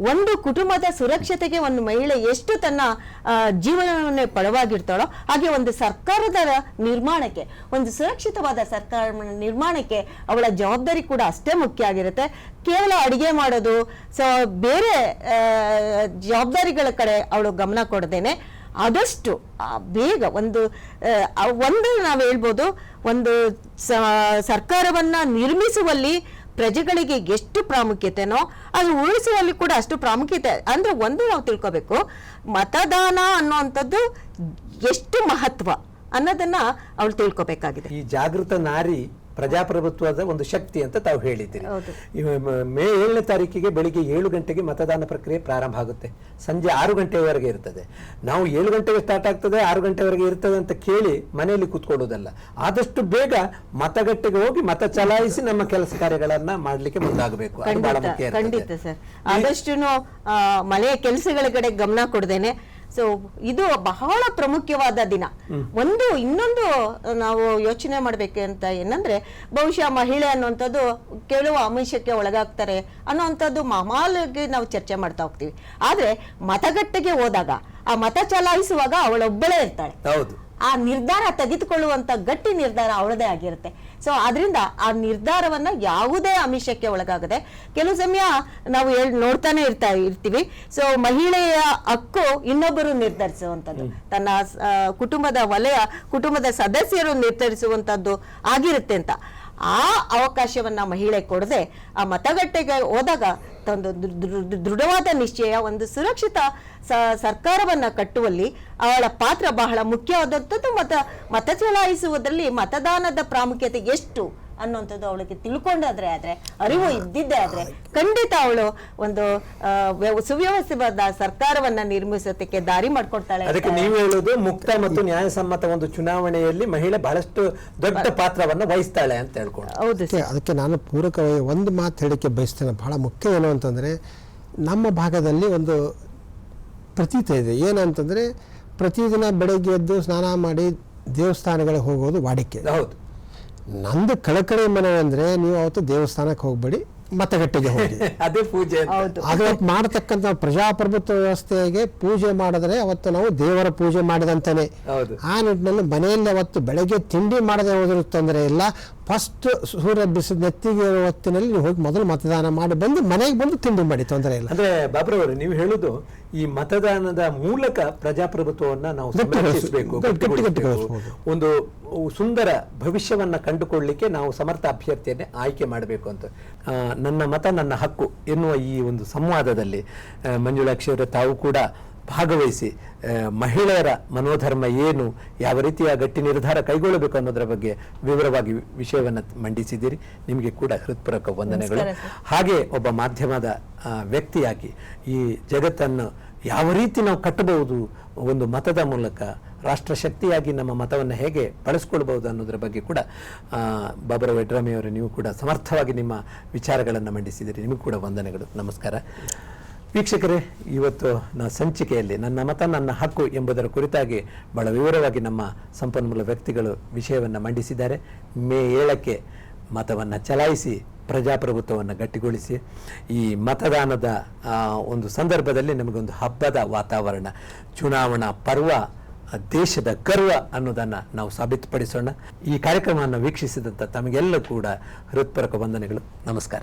ಒಂದು ಕುಟುಂಬದ ಸುರಕ್ಷತೆಗೆ ಒಂದು ಮಹಿಳೆ ಎಷ್ಟು ತನ್ನ ಜೀವನವನ್ನೇ ಪಳವಾಗಿರ್ತಾಳೋ ಹಾಗೆ ಒಂದು ಸರ್ಕಾರದ ನಿರ್ಮಾಣಕ್ಕೆ ಒಂದು ಸುರಕ್ಷಿತವಾದ ಸರ್ಕಾರ ನಿರ್ಮಾಣಕ್ಕೆ ಅವಳ ಜವಾಬ್ದಾರಿ ಕೂಡ ಅಷ್ಟೇ ಮುಖ್ಯ ಆಗಿರುತ್ತೆ. ಕೇವಲ ಅಡಿಗೆ ಮಾಡೋದು. ಸೊ ಬೇರೆ ಜವಾಬ್ದಾರಿಗಳ ಕಡೆ ಅವಳು ಗಮನ ಕೊಡದೇನೆ. ಆದಷ್ಟು ಬೇಗ ಒಂದು ಒಂದು ನಾವು ಹೇಳ್ಬೋದು, ಒಂದು ಸರ್ಕಾರವನ್ನ ನಿರ್ಮಿಸುವಲ್ಲಿ ಪ್ರಜೆಗಳಿಗೆ ಎಷ್ಟು ಪ್ರಾಮುಖ್ಯತೆನೋ, ಅದು ಉಳಿಸುವಲ್ಲಿ ಕೂಡ ಅಷ್ಟು ಪ್ರಾಮುಖ್ಯತೆ. ಅಂದ್ರೆ ಒಂದು ನಾವು ತಿಳ್ಕೋಬೇಕು, ಮತದಾನ ಅನ್ನುವಂಥದ್ದು ಎಷ್ಟು ಮಹತ್ವ ಅನ್ನೋದನ್ನ ಅವಳು ತಿಳ್ಕೊಬೇಕಾಗಿದೆ. ಈ ಜಾಗೃತ ನಾರಿ ಪ್ರಜಾಪ್ರಭುತ್ವದ ಒಂದು ಶಕ್ತಿ ಅಂತ ತಾವು ಹೇಳಿದ್ದೀರಿ. ಮೇ ಏಳನೇ ತಾರೀಕಿಗೆ ಬೆಳಿಗ್ಗೆ ಏಳು ಗಂಟೆಗೆ ಮತದಾನ ಪ್ರಕ್ರಿಯೆ ಪ್ರಾರಂಭ ಆಗುತ್ತೆ. ಸಂಜೆ ಆರು ಗಂಟೆವರೆಗೆ ಇರ್ತದೆ. ನಾವು ಏಳು ಗಂಟೆಗೆ ಸ್ಟಾರ್ಟ್ ಆಗ್ತದೆ ಆರು ಗಂಟೆವರೆಗೆ ಇರ್ತದೆ ಅಂತ ಕೇಳಿ ಮನೆಯಲ್ಲಿ ಕೂತ್ಕೊಳ್ಳೋದಲ್ಲ. ಆದಷ್ಟು ಬೇಗ ಮತಗಟ್ಟೆಗೆ ಹೋಗಿ ಮತ ಚಲಾಯಿಸಿ ನಮ್ಮ ಕೆಲಸ ಕಾರ್ಯಗಳನ್ನ ಮಾಡ್ಲಿಕ್ಕೆ ಮುಂದಾಗಬೇಕು. ಖಂಡಿತ. ಸರ್. ಆದಷ್ಟು ಮನೆಯ ಕೆಲಸಗಳ ಕಡೆ ಗಮನ ಕೊಡದೇನೆ. ಸೊ ಇದು ಬಹಳ ಪ್ರಮುಖವಾದ ದಿನ. ಒಂದು, ಇನ್ನೊಂದು ನಾವು ಯೋಚನೆ ಮಾಡ್ಬೇಕು ಅಂತ ಏನಂದ್ರೆ, ಬಹುಶಃ ಮಹಿಳೆ ಅನ್ನುವಂಥದ್ದು ಕೆಲವು ಆಮಿಷಕ್ಕೆ ಒಳಗಾಗ್ತಾರೆ ಅನ್ನುವಂಥದ್ದು ಮಾಮಾಲಿಗೆ ನಾವು ಚರ್ಚೆ ಮಾಡ್ತಾ ಹೋಗ್ತೀವಿ. ಆದ್ರೆ ಮತಗಟ್ಟೆಗೆ ಹೋದಾಗ, ಆ ಮತ ಚಲಾಯಿಸುವಾಗ ಅವಳೊಬ್ಬಳೇ ಇರ್ತಾಳೆ. ಹೌದು. ಆ ನಿರ್ಧಾರ ತೆಗೆದುಕೊಳ್ಳುವಂತ ಗಟ್ಟಿ ನಿರ್ಧಾರ ಅವಳದೇ ಆಗಿರುತ್ತೆ. ಸೊ ಅದರಿಂದ ಆ ನಿರ್ಧಾರವನ್ನ ಯಾವುದೇ ಅಮಿಷಕ್ಕೆ ಒಳಗಾಗದೆ ಕೆಲವು ಸಮಯ ನಾವು ನೋಡ್ತಾನೆ ಇರ್ತಾ ಇರ್ತೀವಿ. ಸೊ ಮಹಿಳೆಯ ಹಕ್ಕು ಇನ್ನೊಬ್ಬರು ನಿರ್ಧರಿಸುವಂಥದ್ದು ತನ್ನ ಕುಟುಂಬದ ವಲಯ ಕುಟುಂಬದ ಸದಸ್ಯರು ನಿರ್ಧರಿಸುವಂಥದ್ದು ಆಗಿರುತ್ತೆ ಅಂತ. ಆ ಅವಕಾಶವನ್ನ ಮಹಿಳೆ ಕೊಡದೆ ಆ ಮತಗಟ್ಟೆಗೆ ಹೋದಾಗ ತಂದು ದೃಢವಾದ ನಿಶ್ಚಯ, ಒಂದು ಸುರಕ್ಷಿತ ಸ- ಸರ್ಕಾರವನ್ನ ಕಟ್ಟುವಲ್ಲಿ ಅವಳ ಪಾತ್ರ ಬಹಳ ಮುಖ್ಯವಾದಂಥದ್ದು ಮತ ಮತ ಚಲಾಯಿಸುವುದರಲ್ಲಿ ಮತದಾನದ ಪ್ರಾಮುಖ್ಯತೆ ಎಷ್ಟು? ಅನ್ನುವಂಥದ್ದು ಅವಳಿಗೆ ತಿಳ್ಕೊಂಡಾದ್ರೆ ಆದರೆ ಅರಿವು ಇದ್ದಿದ್ದೇ ಆದರೆ ಖಂಡಿತ ಅವಳು ಒಂದು ಸುವ್ಯವಸ್ಥಿತ ಸರ್ಕಾರವನ್ನ ನಿರ್ಮಿಸೋದಕ್ಕೆ ದಾರಿ ಮಾಡ್ಕೊಡ್ತಾಳೆ ಅದಕ್ಕೆ ನೀವು ಹೇಳೋದು ಮುಕ್ತ ಮತ್ತು ನ್ಯಾಯಸಮ್ಮತ ಒಂದು ಚುನಾವಣೆಯಲ್ಲಿ ಮಹಿಳೆ ಬಹಳಷ್ಟು ದೊಡ್ಡ ಪಾತ್ರವನ್ನು ವಹಿಸ್ತಾಳೆ ಅಂತ ಹೇಳ್ಕೊಂಡು. ಹೌದು ಅದಕ್ಕೆ ಅದಕ್ಕೆ ನಾನು ಪೂರಕವಾಗಿ ಒಂದು ಮಾತು ಹೇಳಕ್ಕೆ ಬಯಸ್ತೇನೆ. ಬಹಳ ಮುಖ್ಯ ಏನು ಅಂತಂದರೆ ನಮ್ಮ ಭಾಗದಲ್ಲಿ ಒಂದು ಪ್ರತೀತ ಇದೆ. ಏನಂತಂದರೆ ಪ್ರತಿದಿನ ಬೆಳಗ್ಗೆ ಎದ್ದು ಸ್ನಾನ ಮಾಡಿ ದೇವಸ್ಥಾನಗಳಿಗೆ ಹೋಗೋದು ವಾಡಿಕೆ. ಹೌದು. ನಂದು ಕಳಕಳಿ ಮನೆ ಅಂದರೆ ನೀವು ಅವತ್ತು ದೇವಸ್ಥಾನಕ್ಕೆ ಹೋಗಬೇಡಿ ಮತಗಟ್ಟೆಗೆ ಹೋಗಿ ಅದೇ ಪೂಜೆ ಅಂತ. ಮಾಡತಕ್ಕಂತ ಅದು ಮಾಡತಕ್ಕಂಥ ಪ್ರಜಾಪ್ರಭುತ್ವ ವ್ಯವಸ್ಥೆಗೆ ಪೂಜೆ ಮಾಡಿದ್ರೆ ಅವತ್ತು ನಾವು ದೇವರ ಪೂಜೆ ಮಾಡಿದಂತಾನೆ. ಹೌದು. ಆ ನಿಟ್ಟಿನಲ್ಲಿ ಮನೆಯಲ್ಲಿ ಅವತ್ತು ಬೆಳಗ್ಗೆ ತಿಂಡಿ ಮಾಡದೆ ಹೋದ್ರೂ ತೊಂದರೆ ಇಲ್ಲ ಫಸ್ಟ್ ಸೂರ್ಯ ಬಿಸಿದ ನೆತ್ತಿಗೆ ಹೊತ್ತಿನಲ್ಲಿ ನೀವು ಹೋಗಿ ಮೊದಲು ಮತದಾನ ಮಾಡಿ ಬಂದು ಮನೆಗೆ ಬಂದು ತಿಂಡಿ ಮಾಡಿ ತೊಂದರೆ ಇಲ್ಲ. ಅಂದ್ರೆ ಬಾಬ್ರವರು ನೀವು ಹೇಳುದು ಈ ಮತದಾನದ ಮೂಲಕ ಪ್ರಜಾಪ್ರಭುತ್ವವನ್ನ ನಾವು ಸಮರ್ಥಿಸಬೇಕು ಸಂರಕ್ಷಿಸಬೇಕು. ಒಂದು ಸುಂದರ ಭವಿಷ್ಯವನ್ನ ಕಂಡುಕೊಳ್ಳಿಕ್ಕೆ ನಾವು ಸಮರ್ಥ ಅಭ್ಯರ್ಥಿಯನ್ನೇ ಆಯ್ಕೆ ಮಾಡಬೇಕು ಅಂತ. ನನ್ನ ಮತ ನನ್ನ ಹಕ್ಕು ಎನ್ನುವ ಈ ಒಂದು ಸಂವಾದದಲ್ಲಿ ಮಂಜುಳಾಕ್ಷಿ ಅವರೇ ತಾವು ಕೂಡ ಭಾಗವಹಿಸಿ ಮಹಿಳೆಯರ ಮನೋಧರ್ಮ ಏನು ಯಾವ ರೀತಿಯ ಗಟ್ಟಿ ನಿರ್ಧಾರ ಕೈಗೊಳ್ಳಬೇಕು ಅನ್ನೋದರ ಬಗ್ಗೆ ವಿವರವಾಗಿ ವಿಷಯವನ್ನು ಮಂಡಿಸಿದ್ದೀರಿ. ನಿಮಗೆ ಕೂಡ ಹೃತ್ಪೂರ್ವಕ ವಂದನೆಗಳು. ಹಾಗೆ ಒಬ್ಬ ಮಾಧ್ಯಮದ ವ್ಯಕ್ತಿಯಾಗಿ ಈ ಜಗತ್ತನ್ನು ಯಾವ ರೀತಿ ನಾವು ಕಟ್ಟಬಹುದು ಒಂದು ಮತದ ಮೂಲಕ ರಾಷ್ಟ್ರ ಶಕ್ತಿಯಾಗಿ ನಮ್ಮ ಮತವನ್ನು ಹೇಗೆ ಬಳಸ್ಕೊಳ್ಬಹುದು ಅನ್ನೋದರ ಬಗ್ಗೆ ಕೂಡ ಬಾಬರ ವೆಡ್ರಾಮಿಯವರು ನೀವು ಕೂಡ ಸಮರ್ಥವಾಗಿ ನಿಮ್ಮ ವಿಚಾರಗಳನ್ನು ಮಂಡಿಸಿದಿರಿ ನಿಮಗೂ ಕೂಡ ವಂದನೆಗಳು. ನಮಸ್ಕಾರ. ವೀಕ್ಷಕರೇ, ಇವತ್ತು ನ ಸಂಚಿಕೆಯಲ್ಲಿ ನನ್ನ ಮತ, ನನ್ನ ಹಕ್ಕು ಎಂಬುದರ ಕುರಿತಾಗಿ ಬಹಳ ವಿವರವಾಗಿ ನಮ್ಮ ಸಂಪನ್ಮೂಲ ವ್ಯಕ್ತಿಗಳು ವಿಷಯವನ್ನು ಮಂಡಿಸಿದ್ದಾರೆ. ಮೇ ಏಳಕ್ಕೆ ಮತವನ್ನು ಚಲಾಯಿಸಿ, ಪ್ರಜಾಪ್ರಭುತ್ವವನ್ನು ಗಟ್ಟಿಗೊಳಿಸಿ. ಈ ಮತದಾನದ ಒಂದು ಸಂದರ್ಭದಲ್ಲಿ ನಮಗೊಂದು ಹಬ್ಬದ ವಾತಾವರಣ, ಚುನಾವಣಾ ಪರ್ವ, ದೇಶದ ಗರ್ವ ಅನ್ನೋದನ್ನು ನಾವು ಸಾಬೀತುಪಡಿಸೋಣ. ಈ ಕಾರ್ಯಕ್ರಮವನ್ನು ವೀಕ್ಷಿಸಿದಂಥ ತಮಗೆಲ್ಲ ಕೂಡ ಹೃತ್ಪೂರ್ವಕ ವಂದನೆಗಳು. ನಮಸ್ಕಾರ.